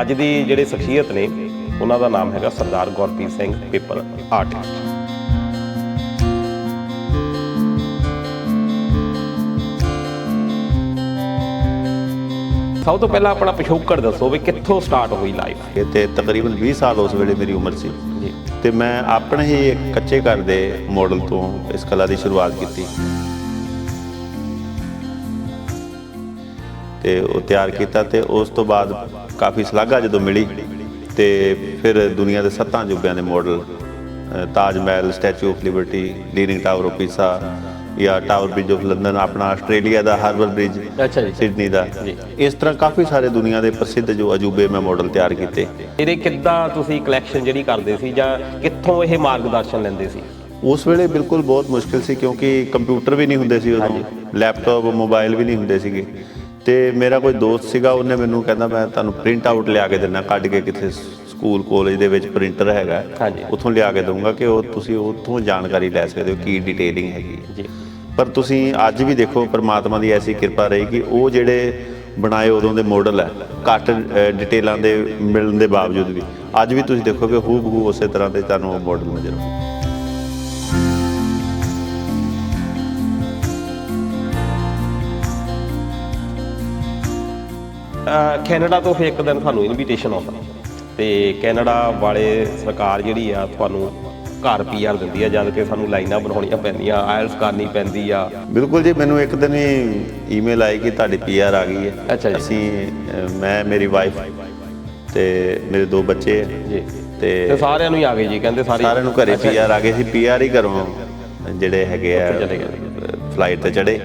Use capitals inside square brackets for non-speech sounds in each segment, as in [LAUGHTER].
ਅੱਜ ਦੀ ਜਿਹੜੇ ਸ਼ਖਸੀਅਤ ਨੇ ਉਹਨਾਂ ਦਾ ਨਾਮ ਹੈਗਾ ਸਰਦਾਰ ਗੁਰਪ੍ਰੀਤ ਸਿੰਘ ਪੇਪਰ ਆਰਟਿਸਟ ਸਭ ਤੋਂ ਪਹਿਲਾਂ ਆਪਣਾ ਪਿਛੋਕੜ ਦੱਸੋ ਵੀ ਕਿੱਥੋਂ ਸਟਾਰਟ ਹੋਈ ਲਾਈਫ ਇਹ ਤੇ ਤਕਰੀਬਨ 20 ਸਾਲ ਉਸ ਵੇਲੇ ਮੇਰੀ ਉਮਰ ਸੀ। ਤੇ ਮੈਂ ਆਪਣੇ ਹੀ ਇੱਕ ਕੱਚੇ ਘਰ ਦੇ ਮਾਡਲ ਤੋਂ ਇਸ ਕਲਾ ਦੀ ਸ਼ੁਰੂਆਤ ਕੀਤੀ। ਤੇ ਉਹ ਤਿਆਰ ਕੀਤਾ ਤੇ ਉਸ ਤੋਂ ਬਾਅਦ ਕਾਫੀ ਸ਼ਲਾਘਾ ਜਦੋਂ ਮਿਲੀ ਤੇ ਫਿਰ ਦੁਨੀਆ ਦੇ ਸੱਤਾਂ ਅਜੂਬਿਆਂ ਦੇ model Taj Mahal statue of liberty leading tower of Pisa ਜਾਂ ਟਾਵਰ ਬ੍ਰਿਜ ਆਫ ਲੰਡਨ ਆਪਣਾ ਆਸਟ੍ਰੇਲੀਆ ਦਾ ਹਾਰਬਰ ਬ੍ਰਿਜ ਅੱਛਾ ਜੀ। ਸਿਡਨੀ ਦਾ। ਇਸ ਤਰ੍ਹਾਂ ਕਾਫੀ ਸਾਰੇ ਦੁਨੀਆ ਦੇ ਪ੍ਰਸਿੱਧ ਜੋ ਅਜੂਬੇ ਮੈਂ ਮਾਡਲ ਤਿਆਰ ਕੀਤੇ। ਇਹਦੇ ਕਿੱਦਾਂ ਤੁਸੀਂ ਕਲੈਕਸ਼ਨ ਜਿਹੜੀ ਕਰਦੇ ਸੀ ਜਾਂ ਕਿੱਥੋਂ ਇਹ ਮਾਰਗਦਰਸ਼ਨ ਲੈਂਦੇ ਸੀ? ਉਸ ਵੇਲੇ ਬਿਲਕੁਲ ਬਹੁਤ ਮੁਸ਼ਕਿਲ ਸੀ ਕਿਉਂਕਿ ਕੰਪਿਊਟਰ ਵੀ ਨਹੀਂ ਹੁੰਦੇ ਸੀ ਉਦੋਂ। ਲੈਪਟਾਪ ਮੋਬਾਈਲ ਵੀ ਨਹੀਂ ਹੁੰਦੇ ਸੀਗੇ। ਤੇ ਮੇਰਾ ਕੋਈ ਦੋਸਤ ਸੀਗਾ ਉਹਨੇ ਮੈਨੂੰ ਕਹਿੰਦਾ ਮੈਂ ਤੁਹਾਨੂੰ ਪ੍ਰਿੰਟ ਆਊਟ ਲਿਆ ਕੇ ਦਿੰਦਾ ਕੱਢ ਕੇ ਕਿਤੇ ਸਕੂਲ ਕਾਲਜ ਦੇ ਵਿੱਚ ਪ੍ਰਿੰਟਰ ਹੈਗਾ। ਉੱਥੋਂ ਲਿਆ ਕੇ ਦਊਂਗਾ ਕਿ ਉਹ ਤੁਸੀਂ ਉੱਥੋਂ ਜਾਣਕਾਰੀ ਲੈ ਸਕਦੇ ਹੋ ਕੀ ਡਿਟੇਲਿੰਗ ਹੈਗੀ ਜੀ। ਪਰ ਤੁਸੀਂ ਅੱਜ ਵੀ ਦੇਖੋ ਪ੍ਰਮਾਤਮਾ ਦੀ ਐਸੀ ਕਿਰਪਾ ਰਹੀ ਕਿ ਉਹ ਜਿਹੜੇ ਬਣਾਏ ਉਦੋਂ ਦੇ ਮਾਡਲ ਹੈ ਘੱਟ ਡਿਟੇਲਾਂ ਦੇ ਮਿਲਣ ਦੇ ਬਾਵਜੂਦ ਵੀ ਅੱਜ ਵੀ ਤੁਸੀਂ ਦੇਖੋਗੇ ਹੂ ਬਹੂ ਉਸੇ ਤਰ੍ਹਾਂ ਦੇ ਤੁਹਾਨੂੰ ਉਹ ਮਾਡਲ ਨਜ਼ਰ ਆਉਣਗੇ ਕੈਨੇਡਾ ਤੋਂ ਫਿਰ ਇੱਕ ਦਿਨ ਸਾਨੂੰ ਇਨਵੀਟੇਸ਼ਨ ਆਉਂਦਾ। ਤੇ ਕੈਨੇਡਾ ਵਾਲੇ ਸਰਕਾਰ ਜਿਹੜੀ ਆ ਤੁਹਾਨੂੰ ਘਰ ਪੀਆਰ ਦਿੰਦੀ ਆ ਜਦ ਕਿ ਸਾਨੂੰ ਲਾਈਨਾਂ ਬਣਾਉਣੀਆਂ ਪੈਂਦੀਆਂ ਆਇਲਸ ਕਰਨੀ ਪੈਂਦੀ ਆ। ਬਿਲਕੁਲ ਜੀ ਮੈਨੂੰ ਇੱਕ ਦਿਨ ਹੀ ਈਮੇਲ ਆਈ ਕਿ ਤੁਹਾਡੀ ਪੀਆਰ ਆ ਗਈ ਹੈ। ਅੱਛਾ ਜੀ। ਅਸੀਂ ਮੈਂ ਮੇਰੀ ਵਾਈਫ ਤੇ ਮੇਰੇ ਦੋ ਬੱਚੇ। ਜੀ। ਤੇ ਸਾਰਿਆਂ ਨੂੰ ਹੀ ਆ ਗਏ ਜੀ ਕਹਿੰਦੇ ਸਾਰੇ ਸਾਰਿਆਂ ਨੂੰ ਘਰੇ ਪੀਆਰ ਆ ਗਏ ਸੀ। ਪੀਆਰ ਹੀ ਘਰੋਂ ਜਿਹੜੇ ਹੈਗੇ ਆ। ਫਲਾਈਟ ਤੇ ਚੜੇ।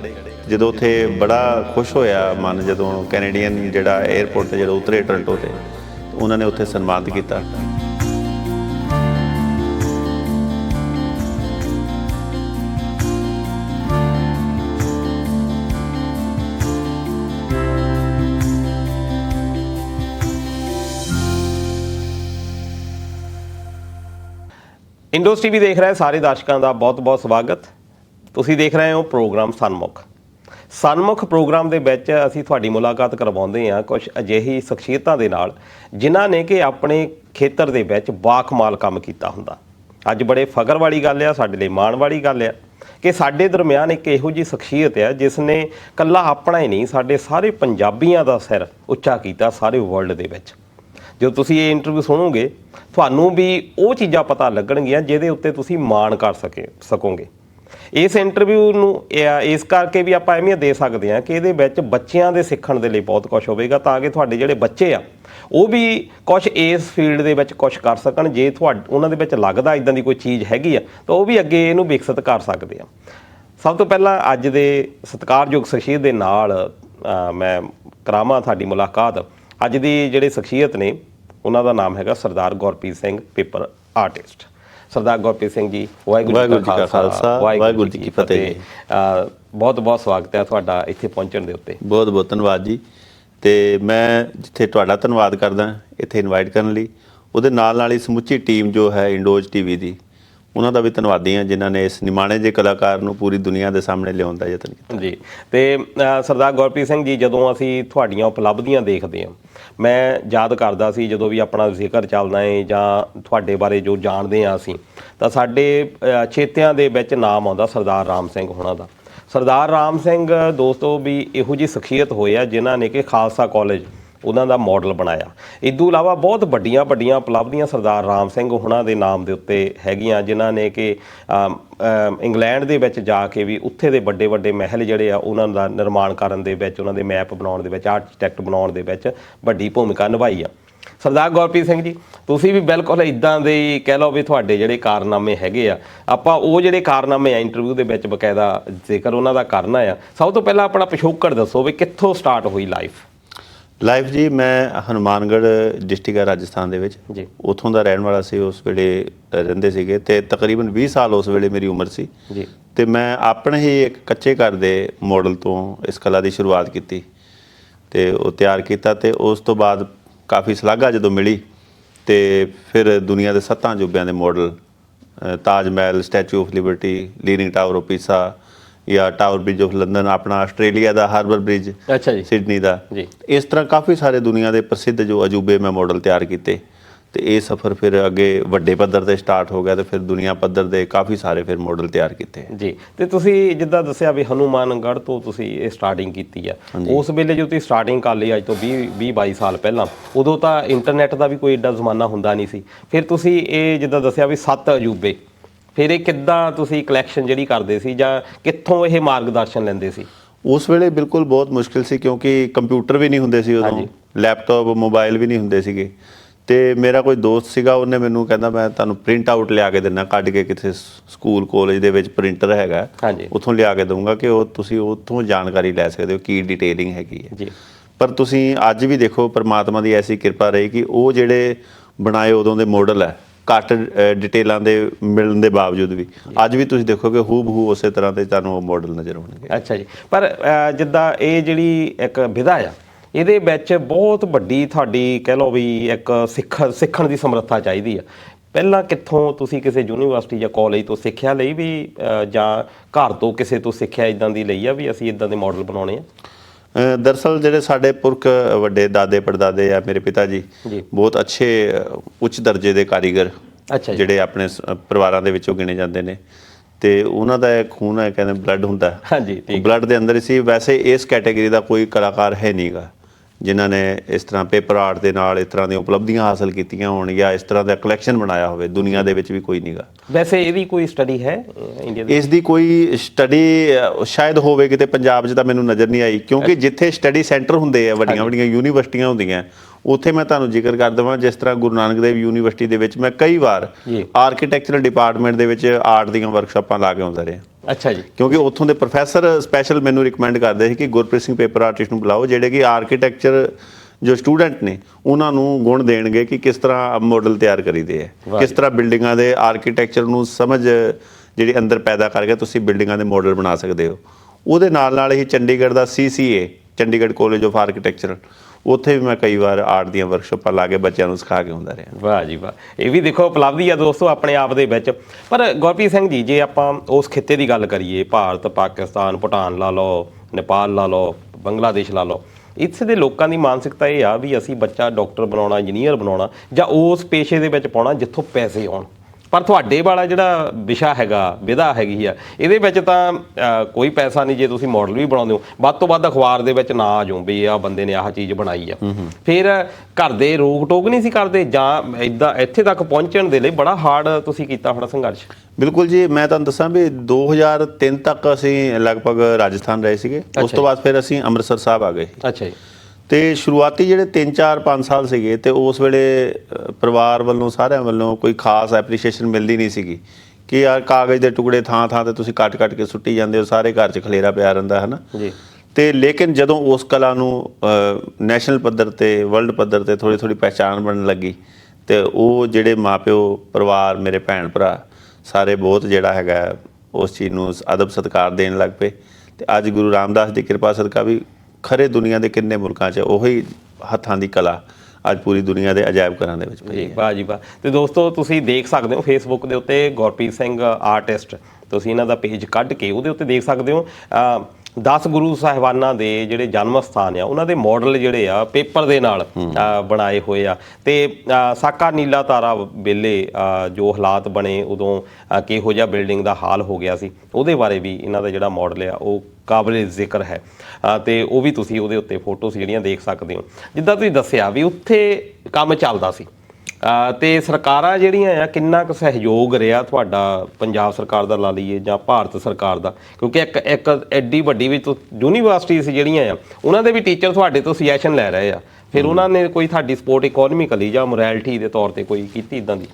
ਜਦੋਂ ਉੱਥੇ ਬੜਾ ਖੁਸ਼ ਹੋਇਆ ਮਨ, ਜਦੋਂ ਕੈਨੇਡੀਅਨ ਜਿਹੜਾ 에ਅਰਪੋਰਟ ਤੇ ਜਦੋਂ ਉਤਰੇ ਟੋਰਾਂਟੋ ਤੇ, ਉਹਨਾਂ ਨੇ ਉੱਥੇ ਸਨਮਾਨਿਤ ਕੀਤਾ। ਇੰਡੋਸ ਟੀਵੀ ਦੇਖ ਰਹੇ ਸਾਰੇ ਦਰਸ਼ਕਾਂ ਦਾ ਬਹੁਤ-ਬਹੁਤ ਸਵਾਗਤ। ਤੁਸੀਂ ਦੇਖ ਰਹੇ ਹੋ ਪ੍ਰੋਗਰਾਮ ਸਨਮੁਖ। ਸਨਮੁਖ ਪ੍ਰੋਗਰਾਮ ਦੇ ਵਿੱਚ ਅਸੀਂ ਤੁਹਾਡੀ ਮੁਲਾਕਾਤ ਕਰਵਾਉਂਦੇ ਹਾਂ ਕੁਝ ਅਜਿਹੀ ਸ਼ਖਸੀਅਤਾਂ ਦੇ ਨਾਲ, ਜਿਨ੍ਹਾਂ ਨੇ ਕਿ ਆਪਣੇ ਖੇਤਰ ਦੇ ਵਿੱਚ ਬਾਖਮਾਲ ਕੰਮ ਕੀਤਾ ਹੁੰਦਾ। ਅੱਜ ਬੜੇ ਫਖਰ ਵਾਲੀ ਗੱਲ ਆ, ਸਾਡੇ ਲਈ ਮਾਣ ਵਾਲੀ ਗੱਲ ਆ ਕਿ ਸਾਡੇ ਦਰਮਿਆਨ ਇੱਕ ਇਹੋ ਜਿਹੀ ਸ਼ਖਸੀਅਤ ਆ, ਜਿਸ ਨੇ ਕੱਲਾ ਆਪਣਾ ਹੀ ਨਹੀਂ, ਸਾਡੇ ਸਾਰੇ ਪੰਜਾਬੀਆਂ ਦਾ ਸਿਰ ਉੱਚਾ ਕੀਤਾ ਸਾਰੇ ਵਰਲਡ ਦੇ ਵਿੱਚ। ਜਦੋਂ ਤੁਸੀਂ ਇਹ ਇੰਟਰਵਿਊ ਸੁਣੋਗੇ, ਤੁਹਾਨੂੰ ਵੀ ਉਹ ਚੀਜ਼ਾਂ ਪਤਾ ਲੱਗਣਗੀਆਂ, ਜਿਹਦੇ ਉੱਤੇ ਤੁਸੀਂ ਮਾਣ ਕਰ ਸਕੇ, ਸਕੋਗੇ। ਇਸ ਇੰਟਰਵਿਊ ਨੂੰ, ਇਹ- ਇਸ ਕਰਕੇ ਵੀ ਆਪਾਂ ਅਹਿਮੀਅਤ ਦੇ ਸਕਦੇ ਹਾਂ ਕਿ ਇਹਦੇ ਵਿੱਚ ਬੱਚਿਆਂ ਦੇ ਸਿੱਖਣ ਦੇ ਲਈ ਬਹੁਤ ਕੁਝ ਹੋਵੇਗਾ ਤਾਂ ਕਿ ਤੁਹਾਡੇ ਜਿਹੜੇ ਬੱਚੇ ਆ, ਉਹ ਵੀ ਕੁਝ ਇਸ ਫੀਲਡ ਦੇ ਵਿੱਚ ਕੁਝ ਕਰ ਸਕਣ, ਜੇ ਤੁਹਾਡ, ਉਹਨਾਂ ਦੇ ਵਿੱਚ ਲੱਗਦਾ ਇਦਾਂ ਦੀ ਕੋਈ ਚੀਜ਼ ਹੈਗੀ ਆ, ਤਾਂ ਉਹ ਵੀ ਅੱਗੇ ਇਹਨੂੰ ਵਿਕਸਿਤ ਕਰ ਸਕਦੇ ਆ। ਸਭ ਤੋਂ ਪਹਿਲਾਂ ਅੱਜ ਦੇ ਸਤਿਕਾਰਯੋਗ ਸ਼ਖਸੀਅਤ ਦੇ ਨਾਲ ਮੈਂ ਕਰਾਵਾਂ ਤੁਹਾਡੀ ਮੁਲਾਕਾਤ। ਅੱਜ ਦੀ ਜਿਹੜੇ ਸ਼ਖਸੀਅਤ ਨੇ, ਉਹਨਾਂ ਦਾ ਨਾਮ ਹੈਗਾ ਸਰਦਾਰ ਗੁਰਪ੍ਰੀਤ ਸਿੰਘ, ਪੇਪਰ ਆਰਟਿਸਟ। ਸਰਦਾਰ ਗੁਰਪ੍ਰੀਤ ਸਿੰਘ ਜੀ ਵਾਹਿਗੁਰੂ ਜੀ ਕਾ ਖਾਲਸਾ, ਵਾਹਿਗੁਰੂ ਜੀ ਕੀ ਫਤਿਹ। ਬਹੁਤ ਬਹੁਤ ਸਵਾਗਤ ਹੈ ਤੁਹਾਡਾ ਇੱਥੇ ਪਹੁੰਚਣ ਦੇ ਉੱਤੇ। ਬਹੁਤ ਬਹੁਤ ਧੰਨਵਾਦ ਜੀ। ਤੇ ਮੈਂ ਜਿੱਥੇ ਤੁਹਾਡਾ ਧੰਨਵਾਦ ਕਰਦਾ ਇੱਥੇ ਇਨਵਾਈਟ ਕਰਨ ਲਈ ਉਹਦੇ ਨਾਲ ਨਾਲ ਹੀ ਸਮੁੱਚੀ ਟੀਮ ਜੋ ਹੈ ਇੰਡੋਜ ਟੀਵੀ ਦੀ। ਉਹਨਾਂ ਦਾ ਵੀ ਧੰਨਵਾਦੀ ਹਾਂ ਜਿਨ੍ਹਾਂ ਨੇ ਇਸ ਨਿਮਾਣੇ ਜੇ ਕਲਾਕਾਰ ਨੂੰ ਪੂਰੀ ਦੁਨੀਆ ਦੇ ਸਾਹਮਣੇ ਲਿਆਉਣ ਦਾ ਯਤਨ ਕੀਤਾ। ਜੀ ਤੇ ਸਰਦਾਰ ਗੁਰਪ੍ਰੀਤ ਸਿੰਘ ਜੀ ਜਦੋਂ ਅਸੀਂ ਤੁਹਾਡੀਆਂ ਉਪਲਬਧੀਆਂ ਦੇਖਦੇ ਹਾਂ ਮੈਂ ਯਾਦ ਕਰਦਾ ਸੀ ਜਦੋਂ ਵੀ ਆਪਣਾ ਜ਼ਿਕਰ ਚੱਲਦਾ ਹੈ ਜਾਂ ਤੁਹਾਡੇ ਬਾਰੇ ਜੋ ਜਾਣਦੇ ਹਾਂ ਅਸੀਂ ਤਾਂ ਸਾਡੇ ਅ, ਚੇਤਿਆਂ ਦੇ ਵਿੱਚ ਨਾਮ ਆਉਂਦਾ ਸਰਦਾਰ ਰਾਮ ਸਿੰਘ ਹੋਣਾ ਦਾ। ਸਰਦਾਰ ਰਾਮ ਸਿੰਘ ਦੋਸਤੋ ਵੀ ਇਹੋ ਜਿਹੀ ਸ਼ਖਸੀਅਤ ਹੋਏ ਆ ਜਿਨ੍ਹਾਂ ਨੇ ਕਿ ਖਾਲਸਾ ਕਾਲਜ ਉਹਨਾਂ ਦਾ ਮਾਡਲ ਬਣਾਇਆ। ਇਦੋਂ ਇਲਾਵਾ ਬਹੁਤ ਵੱਡੀਆਂ ਵੱਡੀਆਂ ਉਪਲਬਧੀਆਂ ਸਰਦਾਰ ਰਾਮ ਸਿੰਘ ਹੁਣਾਂ ਦੇ ਨਾਮ ਦੇ ਉੱਤੇ ਹੈਗੀਆਂ, ਜਿਨ੍ਹਾਂ ਨੇ ਕਿ ਇੰਗਲੈਂਡ ਦੇ ਵਿੱਚ ਜਾ ਕੇ ਵੀ ਉੱਥੇ ਦੇ ਵੱਡੇ ਵੱਡੇ ਮਹਿਲ ਜਿਹੜੇ ਆ, ਉਹਨਾਂ ਦਾ ਨਿਰਮਾਣ ਕਰਨ ਦੇ ਵਿੱਚ, ਉਹਨਾਂ ਦੇ ਮੈਪ ਬਣਾਉਣ ਦੇ ਵਿੱਚ, ਆਰਕੀਟੈਕਟ ਬਣਾਉਣ ਦੇ ਵਿੱਚ ਵੱਡੀ ਭੂਮਿਕਾ ਨਿਭਾਈ ਆ। ਸਰਦਾਰ ਗੁਰਪ੍ਰੀਤ ਸਿੰਘ ਜੀ, ਤੁਸੀਂ ਵੀ ਬਿਲਕੁਲ ਇਦਾਂ ਦੇ ਕਹਿ ਲਓ ਵੀ ਤੁਹਾਡੇ ਜਿਹੜੇ ਕਾਰਨਾਮੇ ਹੈਗੇ ਆ। ਆਪਾਂ ਉਹ ਜਿਹੜੇ ਕਾਰਨਾਮੇ ਆ ਇੰਟਰਵਿਊ ਦੇ ਵਿੱਚ ਬਕਾਇਦਾ ਜ਼ਿਕਰ ਉਹਨਾਂ ਦਾ ਕਰਨਾ ਆ। ਸਭ ਤੋਂ ਪਹਿਲਾਂ ਆਪਣਾ ਪਿਛੋਕੜ ਦੱਸੋ ਵੀ ਕਿੱਥੋਂ ਸਟਾਰਟ ਹੋਈ ਲਾਈਫ ਲਾਈਫ ਜੀ ਮੈਂ ਹਨੂਮਾਨਗੜ੍ਹ ਡਿਸਟ੍ਰਿਕਟ ਹੈ ਰਾਜਸਥਾਨ ਦੇ ਵਿੱਚ। ਜੀ। ਉੱਥੋਂ ਦਾ ਰਹਿਣ ਵਾਲਾ ਸੀ ਉਸ ਵੇਲੇ ਰਹਿੰਦੇ ਸੀਗੇ ਤੇ ਤਕਰੀਬਨ 20 ਸਾਲ ਉਸ ਵੇਲੇ ਮੇਰੀ ਉਮਰ ਸੀ। ਜੀ। ਤੇ ਮੈਂ ਆਪਣੇ ਹੀ ਇੱਕ ਕੱਚੇ ਘਰ ਦੇ ਮਾਡਲ ਤੋਂ ਇਸ ਕਲਾ ਦੀ ਸ਼ੁਰੂਆਤ ਕੀਤੀ ਤੇ ਉਹ ਤਿਆਰ ਕੀਤਾ ਤੇ ਉਸ ਤੋਂ ਬਾਅਦ ਕਾਫੀ ਸ਼ਲਾਘਾ ਜਦੋਂ ਮਿਲੀ ਤੇ ਫਿਰ ਦੁਨੀਆ ਦੇ ਸੱਤਾਂ ਅਜੂਬਿਆਂ ਦੇ model Taj Mahal statue of liberty leading tower of Pisa ਜਾਂ ਟਾਵਰ ਬ੍ਰਿਜ ਆਫ ਲੰਡਨ ਆਪਣਾ ਆਸਟ੍ਰੇਲੀਆ ਦਾ ਹਾਰਬਰ ਬ੍ਰਿਜ ਅੱਛਾ ਜੀ। ਸਿਡਨੀ ਦਾ। ਜੀ। ਇਸ ਤਰ੍ਹਾਂ ਕਾਫੀ ਸਾਰੇ ਦੁਨੀਆ ਦੇ ਪ੍ਰਸਿੱਧ ਜੋ ਅਜੂਬੇ ਮੈਂ ਮਾਡਲ ਤਿਆਰ ਕੀਤੇ। ਤੇ ਇਹ ਸਫ਼ਰ ਫਿਰ ਅੱਗੇ ਵੱਡੇ ਪੱਧਰ ਤੇ ਸਟਾਰਟ ਹੋ ਗਿਆ ਤੇ ਫਿਰ ਦੁਨੀਆ ਪੱਧਰ ਦੇ ਕਾਫੀ ਸਾਰੇ ਫਿਰ ਮਾਡਲ ਤਿਆਰ ਕੀਤੇ। ਜੀ। ਤੇ ਤੁਸੀਂ ਜਿੱਦਾਂ ਦੱਸਿਆ ਵੀ ਹਨੂਮਾਨਗੜ੍ਹ ਤੋਂ ਤੁਸੀਂ ਇਹ ਸਟਾਰਟਿੰਗ ਕੀਤੀ ਆ। ਉਸ ਵੇਲੇ ਜੋ ਤੁਸੀਂ ਸਟਾਰਟਿੰਗ ਕਰ ਲਈ ਅੱਜ ਤੋਂ 20 20 22 ਸਾਲ ਪਹਿਲਾਂ ਉਦੋਂ ਤਾਂ ਇੰਟਰਨੈਟ ਦਾ ਵੀ ਕੋਈ ਏਡਾ ਜ਼ਮਾਨਾ ਹੁੰਦਾ ਨਹੀਂ ਸੀ। ਫਿਰ ਤੁਸੀਂ ਇਹ ਜਿੱਦਾਂ ਦੱਸਿਆ ਵੀ ਸੱਤ ਅਜੂਬੇ ਫਿਰ ਇਹ ਕਿੱਦਾਂ ਤੁਸੀਂ ਕਲੈਕਸ਼ਨ ਜਿਹੜੀ ਕਰਦੇ ਸੀ ਜਾਂ ਕਿੱਥੋਂ ਇਹ ਮਾਰਗਦਰਸ਼ਨ ਲੈਂਦੇ ਸੀ? ਉਸ ਵੇਲੇ ਬਿਲਕੁਲ ਬਹੁਤ ਮੁਸ਼ਕਿਲ ਸੀ ਕਿਉਂਕਿ ਕੰਪਿਊਟਰ ਵੀ ਨਹੀਂ ਹੁੰਦੇ ਸੀ ਉਦੋਂ ਲੈਪਟਾਪ ਮੋਬਾਈਲ ਵੀ ਨਹੀਂ ਹੁੰਦੇ ਸੀਗੇ। ਤੇ ਮੇਰਾ ਕੋਈ ਦੋਸਤ ਸੀਗਾ ਉਹਨੇ ਮੈਨੂੰ ਕਹਿੰਦਾ ਮੈਂ ਤੁਹਾਨੂੰ ਪ੍ਰਿੰਟ ਆਊਟ ਲਿਆ ਕੇ ਦਿੰਦਾ ਕੱਢ ਕੇ ਕਿਥੇ ਸਕੂਲ ਕਾਲਜ ਦੇ ਵਿੱਚ ਪ੍ਰਿੰਟਰ ਹੈਗਾ। ਉੱਥੋਂ ਲਿਆ ਕੇ ਦਊਂਗਾ ਕਿ ਉਹ ਤੁਸੀਂ ਉੱਥੋਂ ਜਾਣਕਾਰੀ ਲੈ ਸਕਦੇ ਹੋ ਕੀ ਡਿਟੇਲਿੰਗ ਹੈਗੀ ਹੈ। ਜੀ। ਪਰ ਤੁਸੀਂ ਅੱਜ ਵੀ ਦੇਖੋ ਪ੍ਰਮਾਤਮਾ ਦੀ ਐਸੀ ਕਿਰਪਾ ਰਹੀ ਕਿ ਉਹ ਜਿਹੜੇ ਬਣਾਏ ਉਦੋਂ ਦੇ ਮਾਡਲ ਹੈ ਘੱਟ ਡਿਟੇਲਾਂ ਦੇ ਮਿਲਣ ਦੇ ਬਾਵਜੂਦ ਵੀ। ਅੱਜ ਵੀ ਤੁਸੀਂ ਦੇਖੋਗੇ ਹੂ ਬਹੂ ਉਸੇ ਤਰ੍ਹਾਂ ਦੇ ਤੁਹਾਨੂੰ ਉਹ ਮਾਡਲ ਨਜ਼ਰ ਆਉਣਗੇ। ਅੱਛਾ ਜੀ। ਪਰ ਜਿੱਦਾਂ ਇਹ ਜਿਹੜੀ ਇੱਕ ਵਿਧਾ ਆ ਇਹਦੇ ਵਿੱਚ ਬਹੁਤ ਵੱਡੀ ਤੁਹਾਡੀ ਕਹਿ ਲਓ ਵੀ ਇੱਕ ਸਿੱਖ ਸਿੱਖਣ ਦੀ ਸਮਰੱਥਾ ਚਾਹੀਦੀ ਆ। ਪਹਿਲਾਂ ਕਿੱਥੋਂ ਤੁਸੀਂ ਕਿਸੇ ਯੂਨੀਵਰਸਿਟੀ ਜਾਂ ਕਾਲਜ ਤੋਂ ਸਿੱਖਿਆ ਲਈ ਵੀ ਜਾਂ ਘਰ ਤੋਂ ਕਿਸੇ ਤੋਂ ਸਿੱਖਿਆ ਇਦਾਂ ਦੀ ਲਈ ਆ ਵੀ ਅਸੀਂ ਇਦਾਂ ਦੇ ਮਾਡਲ ਬਣਾਉਣੇ ਆ? ਅ, ਦਰਅਸਲ ਜਿਹੜੇ ਸਾਡੇ ਪੁਰਖ ਵੱਡੇ ਦਾਦੇ ਪੜਦਾਦੇ ਆ ਮੇਰੇ ਪਿਤਾ ਜੀ। ਬਹੁਤ ਅੱਛੇ ਉੱਚ ਦਰਜੇ ਦੇ ਕਾਰੀਗਰ ਜਿਹੜੇ ਆਪਣੇ ਪਰਿਵਾਰਾਂ ਦੇ ਵਿੱਚੋਂ ਗਿਣੇ ਜਾਂਦੇ ਨੇ। ਤੇ ਉਹਨਾਂ ਦਾ ਖੂਨ ਹੈ ਕਹਿੰਦੇ ਬਲੱਡ ਹੁੰਦਾ। ਹਾਂਜੀ ਠੀਕ। ਬਲੱਡ ਦੇ ਅੰਦਰ ਸੀ। ਵੈਸੇ ਇਸ ਕੈਟਾਗਰੀ ਦਾ ਕੋਈ ਕਲਾਕਾਰ ਹੈ ਨਹੀਂਗਾ ਜਿਨ੍ਹਾਂ ਨੇ ਇਸ ਤਰ੍ਹਾਂ ਪੇਪਰ ਆਰਟ ਦੇ ਨਾਲ ਇਸ ਤਰ੍ਹਾਂ ਦੀਆਂ ਉਪਲਬਧੀਆਂ ਹਾਸਲ ਕੀਤੀਆਂ ਹੋਣ ਜਾਂ ਇਸ ਤਰ੍ਹਾਂ ਦਾ ਕਲੈਕਸ਼ਨ ਬਣਾਇਆ ਹੋਵੇ ਦੁਨੀਆ ਦੇ ਵਿੱਚ ਵੀ ਕੋਈ ਨਹੀਂਗਾ ਵੈਸੇ ਇਹਦੀ ਕੋਈ ਸਟੱਡੀ ਹੈ ਇੰਡੀਆ ਦੀ? ਇਸ ਦੀ ਕੋਈ ਸਟੱਡੀ ਸ਼ਾਇਦ ਹੋਵੇ ਕਿਤੇ ਪੰਜਾਬ 'ਚ ਤਾਂ ਮੈਨੂੰ ਨਜ਼ਰ ਨਹੀਂ ਆਈ ਕਿਉਂਕਿ ਜਿੱਥੇ ਸਟੱਡੀ ਸੈਂਟਰ ਹੁੰਦੇ ਆ ਵੱਡੀਆਂ ਵੱਡੀਆਂ ਯੂਨੀਵਰਸਿਟੀਆਂ ਹੁੰਦੀਆਂ ਉੱਥੇ ਮੈਂ ਤੁਹਾਨੂੰ ਜ਼ਿਕਰ ਕਰ ਦਵਾਂ ਜਿਸ ਤਰ੍ਹਾਂ ਗੁਰੂ ਨਾਨਕ ਦੇਵ ਯੂਨੀਵਰਸਿਟੀ ਦੇ ਵਿੱਚ ਮੈਂ ਕਈ ਵਾਰ। ਆਰਕੀਟੈਕਚਰਲ ਡਿਪਾਰਟਮੈਂਟ ਦੇ ਵਿੱਚ ਆਰਟ ਦੀਆਂ ਵਰਕਸ਼ਾਪਾਂ ਲਾ ਕੇ ਆਉਂਦਾ ਰਿਹਾ। ਅੱਛਾ ਜੀ। ਕਿਉਂਕਿ ਉੱਥੋਂ ਦੇ ਪ੍ਰੋਫੈਸਰ ਸਪੈਸ਼ਲ ਮੈਨੂੰ ਰਿਕਮੈਂਡ ਕਰਦੇ ਸੀ ਕਿ ਗੁਰਪ੍ਰੀਤ ਸਿੰਘ ਪੇਪਰ ਆਰਟਿਸਟ ਨੂੰ ਬੁਲਾਓ ਜਿਹੜੇ ਕਿ ਆਰਕੀਟੈਕਚਰ ਜੋ ਸਟੂਡੈਂਟ ਨੇ ਉਹਨਾਂ ਨੂੰ ਗੁਣ ਦੇਣਗੇ ਕਿ ਕਿਸ ਤਰ੍ਹਾਂ ਮਾਡਲ ਤਿਆਰ ਕਰੀਦੇ ਵਾਹ ਕਿਸ ਤਰ੍ਹਾਂ ਬਿਲਡਿੰਗਾਂ ਦੇ ਆਰਕੀਟੈਕਚਰ ਨੂੰ ਸਮਝ ਜਿਹੜੀ ਅੰਦਰ ਪੈਦਾ ਕਰਕੇ ਤੁਸੀਂ ਬਿਲਡਿੰਗਾਂ ਦੇ ਮਾਡਲ ਬਣਾ ਸਕਦੇ ਹੋ। ਉਹਦੇ ਨਾਲ ਨਾਲ ਹੀ ਚੰਡੀਗੜ੍ਹ ਦਾ CCA Chandigarh college of architecture ਉੱਥੇ ਵੀ ਮੈਂ ਕਈ ਵਾਰ ਆਰਟ ਦੀਆਂ ਵਰਕਸ਼ਾਪਾਂ ਲਾ ਕੇ ਬੱਚਿਆਂ ਨੂੰ ਸਿਖਾ ਕੇ ਹੁੰਦਾ ਰਿਹਾ। ਵਾਹ ਜੀ ਵਾਹ। ਇਹ ਵੀ ਦੇਖੋ ਉਪਲਬਧੀ ਆ ਦੋਸਤੋ ਆਪਣੇ ਆਪ ਦੇ ਵਿੱਚ। ਪਰ ਗੁਰਪ੍ਰੀਤ ਸਿੰਘ ਜੀ, ਜੇ ਆਪਾਂ ਉਸ ਖਿੱਤੇ ਦੀ ਗੱਲ ਕਰੀਏ, ਭਾਰਤ, ਪਾਕਿਸਤਾਨ, ਭੂਟਾਨ ਲਾ ਲਓ, ਨੇਪਾਲ ਲਾ ਲਓ, ਬੰਗਲਾਦੇਸ਼ ਲਾ ਲਓ, ਇੱਥੇ ਦੇ ਲੋਕਾਂ ਦੀ ਮਾਨਸਿਕਤਾ ਇਹ ਆ ਵੀ ਅਸੀਂ ਬੱਚਾ ਡਾਕਟਰ ਬਣਾਉਣਾ ਇੰਜੀਨੀਅਰ ਬਣਾਉਣਾ ਜਾਂ ਉਸ ਪੇਸ਼ੇ ਦੇ ਵਿੱਚ ਪਾਉਣਾ ਜਿੱਥੋਂ ਪੈਸੇ ਆਉਣ। ਪਰ ਤੁਹਾਡੇ ਵਾਲਾ ਜਿਹੜਾ ਵਿਸ਼ਾ ਹੈਗਾ ਵਿਧਾ ਹੈਗੀ ਆ ਇਹਦੇ ਵਿੱਚ ਤਾਂ ਕੋਈ ਪੈਸਾ ਨਹੀਂ ਜੇ ਤੁਸੀਂ ਮਾਡਲ ਵੀ ਬਣਾਉਂਦੇ ਹੋ। ਵੱਧ ਤੋਂ ਵੱਧ ਅਖਬਾਰ ਦੇ ਵਿੱਚ ਨਾ ਆ ਜਾਓ ਵੀ ਆ ਬੰਦੇ ਨੇ ਆਹ ਚੀਜ਼ ਬਣਾਈ ਆ। ਫਿਰ ਘਰ ਦੇ ਰੋਕ ਟੋਕ ਨਹੀਂ ਸੀ ਕਰਦੇ ਜਾਂ ਇਦਾਂ ਇੱਥੇ ਤੱਕ ਪਹੁੰਚਣ ਦੇ ਲਈ ਬੜਾ ਹਾਰਡ ਤੁਸੀਂ ਕੀਤਾ ਹੋਣਾ ਸੰਘਰਸ਼? ਬਿਲਕੁਲ ਜੀ ਮੈਂ ਤੁਹਾਨੂੰ ਦੱਸਾਂ ਵੀ 2003 ਤੱਕ ਅਸੀਂ ਲਗਭਗ ਰਾਜਸਥਾਨ ਰਹੇ ਸੀਗੇ। ਉਸ ਤੋਂ ਬਾਅਦ ਫਿਰ ਅਸੀਂ ਅੰਮ੍ਰਿਤਸਰ ਸਾਹਿਬ ਆ ਗਏ। ਅੱਛਾ ਜੀ। ਤੇ ਸ਼ੁਰੂਆਤੀ ਜਿਹੜੇ 3 4 5 ਸਾਲ ਸੀਗੇ ਤੇ ਉਸ ਵੇਲੇ ਪਰਿਵਾਰ ਵੱਲੋਂ ਸਾਰਿਆਂ ਵੱਲੋਂ ਕੋਈ ਖਾਸ ਐਪਰੀਸ਼ੀਏਸ਼ਨ ਮਿਲਦੀ ਨਹੀਂ ਸੀਗੀ ਕਿ ਯਾਰ ਕਾਗਜ਼ ਦੇ ਟੁਕੜੇ ਥਾਂ ਥਾਂ ਤੇ ਤੁਸੀਂ ਕੱਟ ਕੱਟ ਕੇ ਸੁੱਟੀ ਜਾਂਦੇ ਹੋ ਸਾਰੇ ਘਰ 'ਚ ਖਲੇਰਾ ਪਿਆ ਰਹਿੰਦਾ ਹੈ ਨਾ ਜੀ। ਤੇ ਲੇਕਿਨ ਜਦੋਂ ਉਸ ਕਲਾ ਨੂੰ ਨੈਸ਼ਨਲ ਪੱਧਰ ਤੇ ਵਰਲਡ ਪੱਧਰ ਤੇ ਥੋੜੀ ਥੋੜੀ ਪਹਿਚਾਣ ਬਣਨ ਲੱਗੀ ਤੇ ਉਹ ਜਿਹੜੇ ਮਾਪਿਓ ਪਰਿਵਾਰ ਮੇਰੇ ਭੈਣ ਭਰਾ ਸਾਰੇ ਬਹੁਤ ਜਿਹੜਾ ਹੈਗਾ ਉਸ ਚੀਜ਼ ਨੂੰ ਅਦਬ ਸਤਿਕਾਰ ਦੇਣ ਲੱਗ ਪਏ ਤੇ ਅੱਜ ਗੁਰੂ ਰਾਮਦਾਸ ਦੀ ਕਿਰਪਾ ਸਦਕਾ ਵੀ ਖਰੇ ਦੁਨੀਆ ਦੇ ਕਿੰਨੇ ਮੁਲਕਾਂ 'ਚ ਉਹੀ ਹੱਥਾਂ ਦੀ ਕਲਾ ਅੱਜ ਪੂਰੀ ਦੁਨੀਆ ਦੇ ਅਜਾਇਬ ਘਰਾਂ ਦੇ ਵਿੱਚ ਪਈ ਜੀ ਵਾਹ ਜੀ ਵਾਹ। ਤੇ ਦੋਸਤੋ ਤੁਸੀਂ ਦੇਖ ਸਕਦੇ ਹੋ ਫੇਸਬੁੱਕ ਦੇ ਉੱਤੇ ਗੁਰਪ੍ਰੀਤ ਸਿੰਘ ਆਰਟਿਸਟ ਤੁਸੀਂ ਇਹਨਾਂ ਦਾ ਪੇਜ ਕੱਢ ਕੇ ਉਹਦੇ ਉੱਤੇ ਦੇਖ ਸਕਦੇ ਹੋ। 10 ਗੁਰੂ ਸਾਹਿਬਾਨਾਂ ਦੇ ਜਿਹੜੇ ਜਨਮ ਸਥਾਨ ਆ ਉਹਨਾਂ ਦੇ ਮਾਡਲ ਜਿਹੜੇ ਆ ਪੇਪਰ ਦੇ ਨਾਲ ਬਣਾਏ ਹੋਏ ਆ। ਤੇ ਸਾਕਾ ਨੀਲਾ ਤਾਰਾ ਵੇਲੇ ਜੋ ਹਾਲਾਤ ਬਣੇ ਉਦੋਂ ਕਿਹੋ ਜਿਹਾ ਬਿਲਡਿੰਗ ਦਾ ਹਾਲ ਹੋ ਗਿਆ ਸੀ ਉਹਦੇ ਬਾਰੇ ਵੀ ਇਹਨਾਂ ਦਾ ਜਿਹੜਾ ਮਾਡਲ ਆ ਉਹ ਕਾਬਲੇ ਜ਼ਿਕਰ ਹੈ। ਤੇ ਉਹ ਵੀ ਤੁਸੀਂ ਉਹਦੇ ਉੱਤੇ ਫੋਟੋਸ ਜਿਹੜੀਆਂ ਦੇਖ ਸਕਦੇ ਹੋ। ਜਿੱਦਾਂ ਤੁਸੀਂ ਦੱਸਿਆ ਵੀ ਉੱਥੇ ਕੰਮ ਚੱਲਦਾ ਸੀ। ਤੇ ਸਰਕਾਰਾਂ ਜਿਹੜੀਆਂ ਆ ਕਿੰਨਾ ਕੁ ਸਹਿਯੋਗ ਰਿਹਾ ਤੁਹਾਡਾ ਪੰਜਾਬ ਸਰਕਾਰ ਦਾ ਲਾ ਲਈਏ ਜਾਂ ਭਾਰਤ ਸਰਕਾਰ ਦਾ? ਕਿਉਂਕਿ ਇੱਕ ਇੱਕ ਐਡੀ ਵੱਡੀ ਵੀ ਯੂਨੀਵਰਸਿਟੀਜ਼ ਜਿਹੜੀਆਂ ਆ ਉਹਨਾਂ ਦੇ ਵੀ ਟੀਚਰ ਤੁਹਾਡੇ ਤੋਂ ਸੁਜੈਸ਼ਨ ਲੈ ਰਹੇ ਆ। ਫਿਰ ਉਹਨਾਂ ਨੇ ਕੋਈ ਤੁਹਾਡੀ ਸਪੋਰਟ ਇਕਨੋਮਿਕਲੀ ਜਾਂ ਮੋਰੈਲਿਟੀ ਦੇ ਤੌਰ ਤੇ ਕੋਈ ਕੀਤੀ ਇਦਾਂ ਦੀ?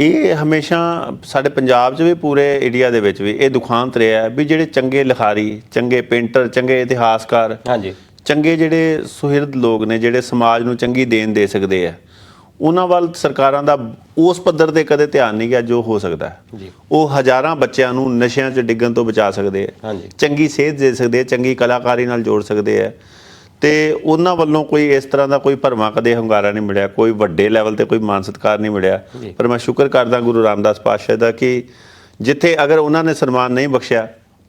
ਇਹ ਹਮੇਸ਼ਾ ਸਾਡੇ ਪੰਜਾਬ 'ਚ ਵੀ ਪੂਰੇ ਇੰਡੀਆ ਦੇ ਵਿੱਚ ਵੀ ਇਹ ਦੁਖਾਂਤ ਰਿਹਾ ਹੈ ਵੀ ਜਿਹੜੇ ਚੰਗੇ ਲਿਖਾਰੀ ਚੰਗੇ ਪੇਂਟਰ ਚੰਗੇ ਇਤਿਹਾਸਕਾਰ ਹਾਂਜੀ। ਚੰਗੇ ਜਿਹੜੇ ਸੁਹਿਰਦ ਲੋਕ ਨੇ ਜਿਹੜੇ ਸਮਾਜ ਨੂੰ ਚੰਗੀ ਦੇਣ ਦੇ ਸਕਦੇ ਆ ਉਹਨਾਂ ਵੱਲ ਸਰਕਾਰਾਂ ਦਾ ਉਸ ਪੱਧਰ ਤੇ ਕਦੇ ਧਿਆਨ ਨਹੀਂ ਗਿਆ ਜੋ ਹੋ ਸਕਦਾ ਹੈ। ਉਹ ਹਜ਼ਾਰਾਂ ਬੱਚਿਆਂ ਨੂੰ ਨਸ਼ਿਆਂ 'ਚ ਡਿੱਗਣ ਤੋਂ ਬਚਾ ਸਕਦੇ ਆ ਚੰਗੀ ਸਿਹਤ ਦੇ ਸਕਦੇ ਆ ਚੰਗੀ ਕਲਾਕਾਰੀ ਨਾਲ ਜੋੜ ਸਕਦੇ ਆ ਤੇ ਉਹਨਾਂ ਵੱਲੋਂ ਕੋਈ ਇਸ ਤਰ੍ਹਾਂ ਦਾ ਕੋਈ ਭਰਮਾ ਕਦੇ ਹੰਗਾਰਾ ਨਹੀਂ ਮਿਲਿਆ ਕੋਈ ਵੱਡੇ ਲੈਵਲ ਤੇ ਕੋਈ ਮਾਨ ਸਤਿਕਾਰ ਨਹੀਂ ਮਿਲਿਆ। ਪਰ ਮੈਂ ਸ਼ੁਕਰ ਕਰਦਾ ਗੁਰੂ ਰਾਮਦਾਸ ਪਾਤਸ਼ਾਹ ਦਾ ਕਿ ਜਿੱਥੇ ਅਗਰ ਉਹਨਾਂ ਨੇ ਸਨਮਾਨ ਨਹੀਂ ਬਖਸ਼ਿਆ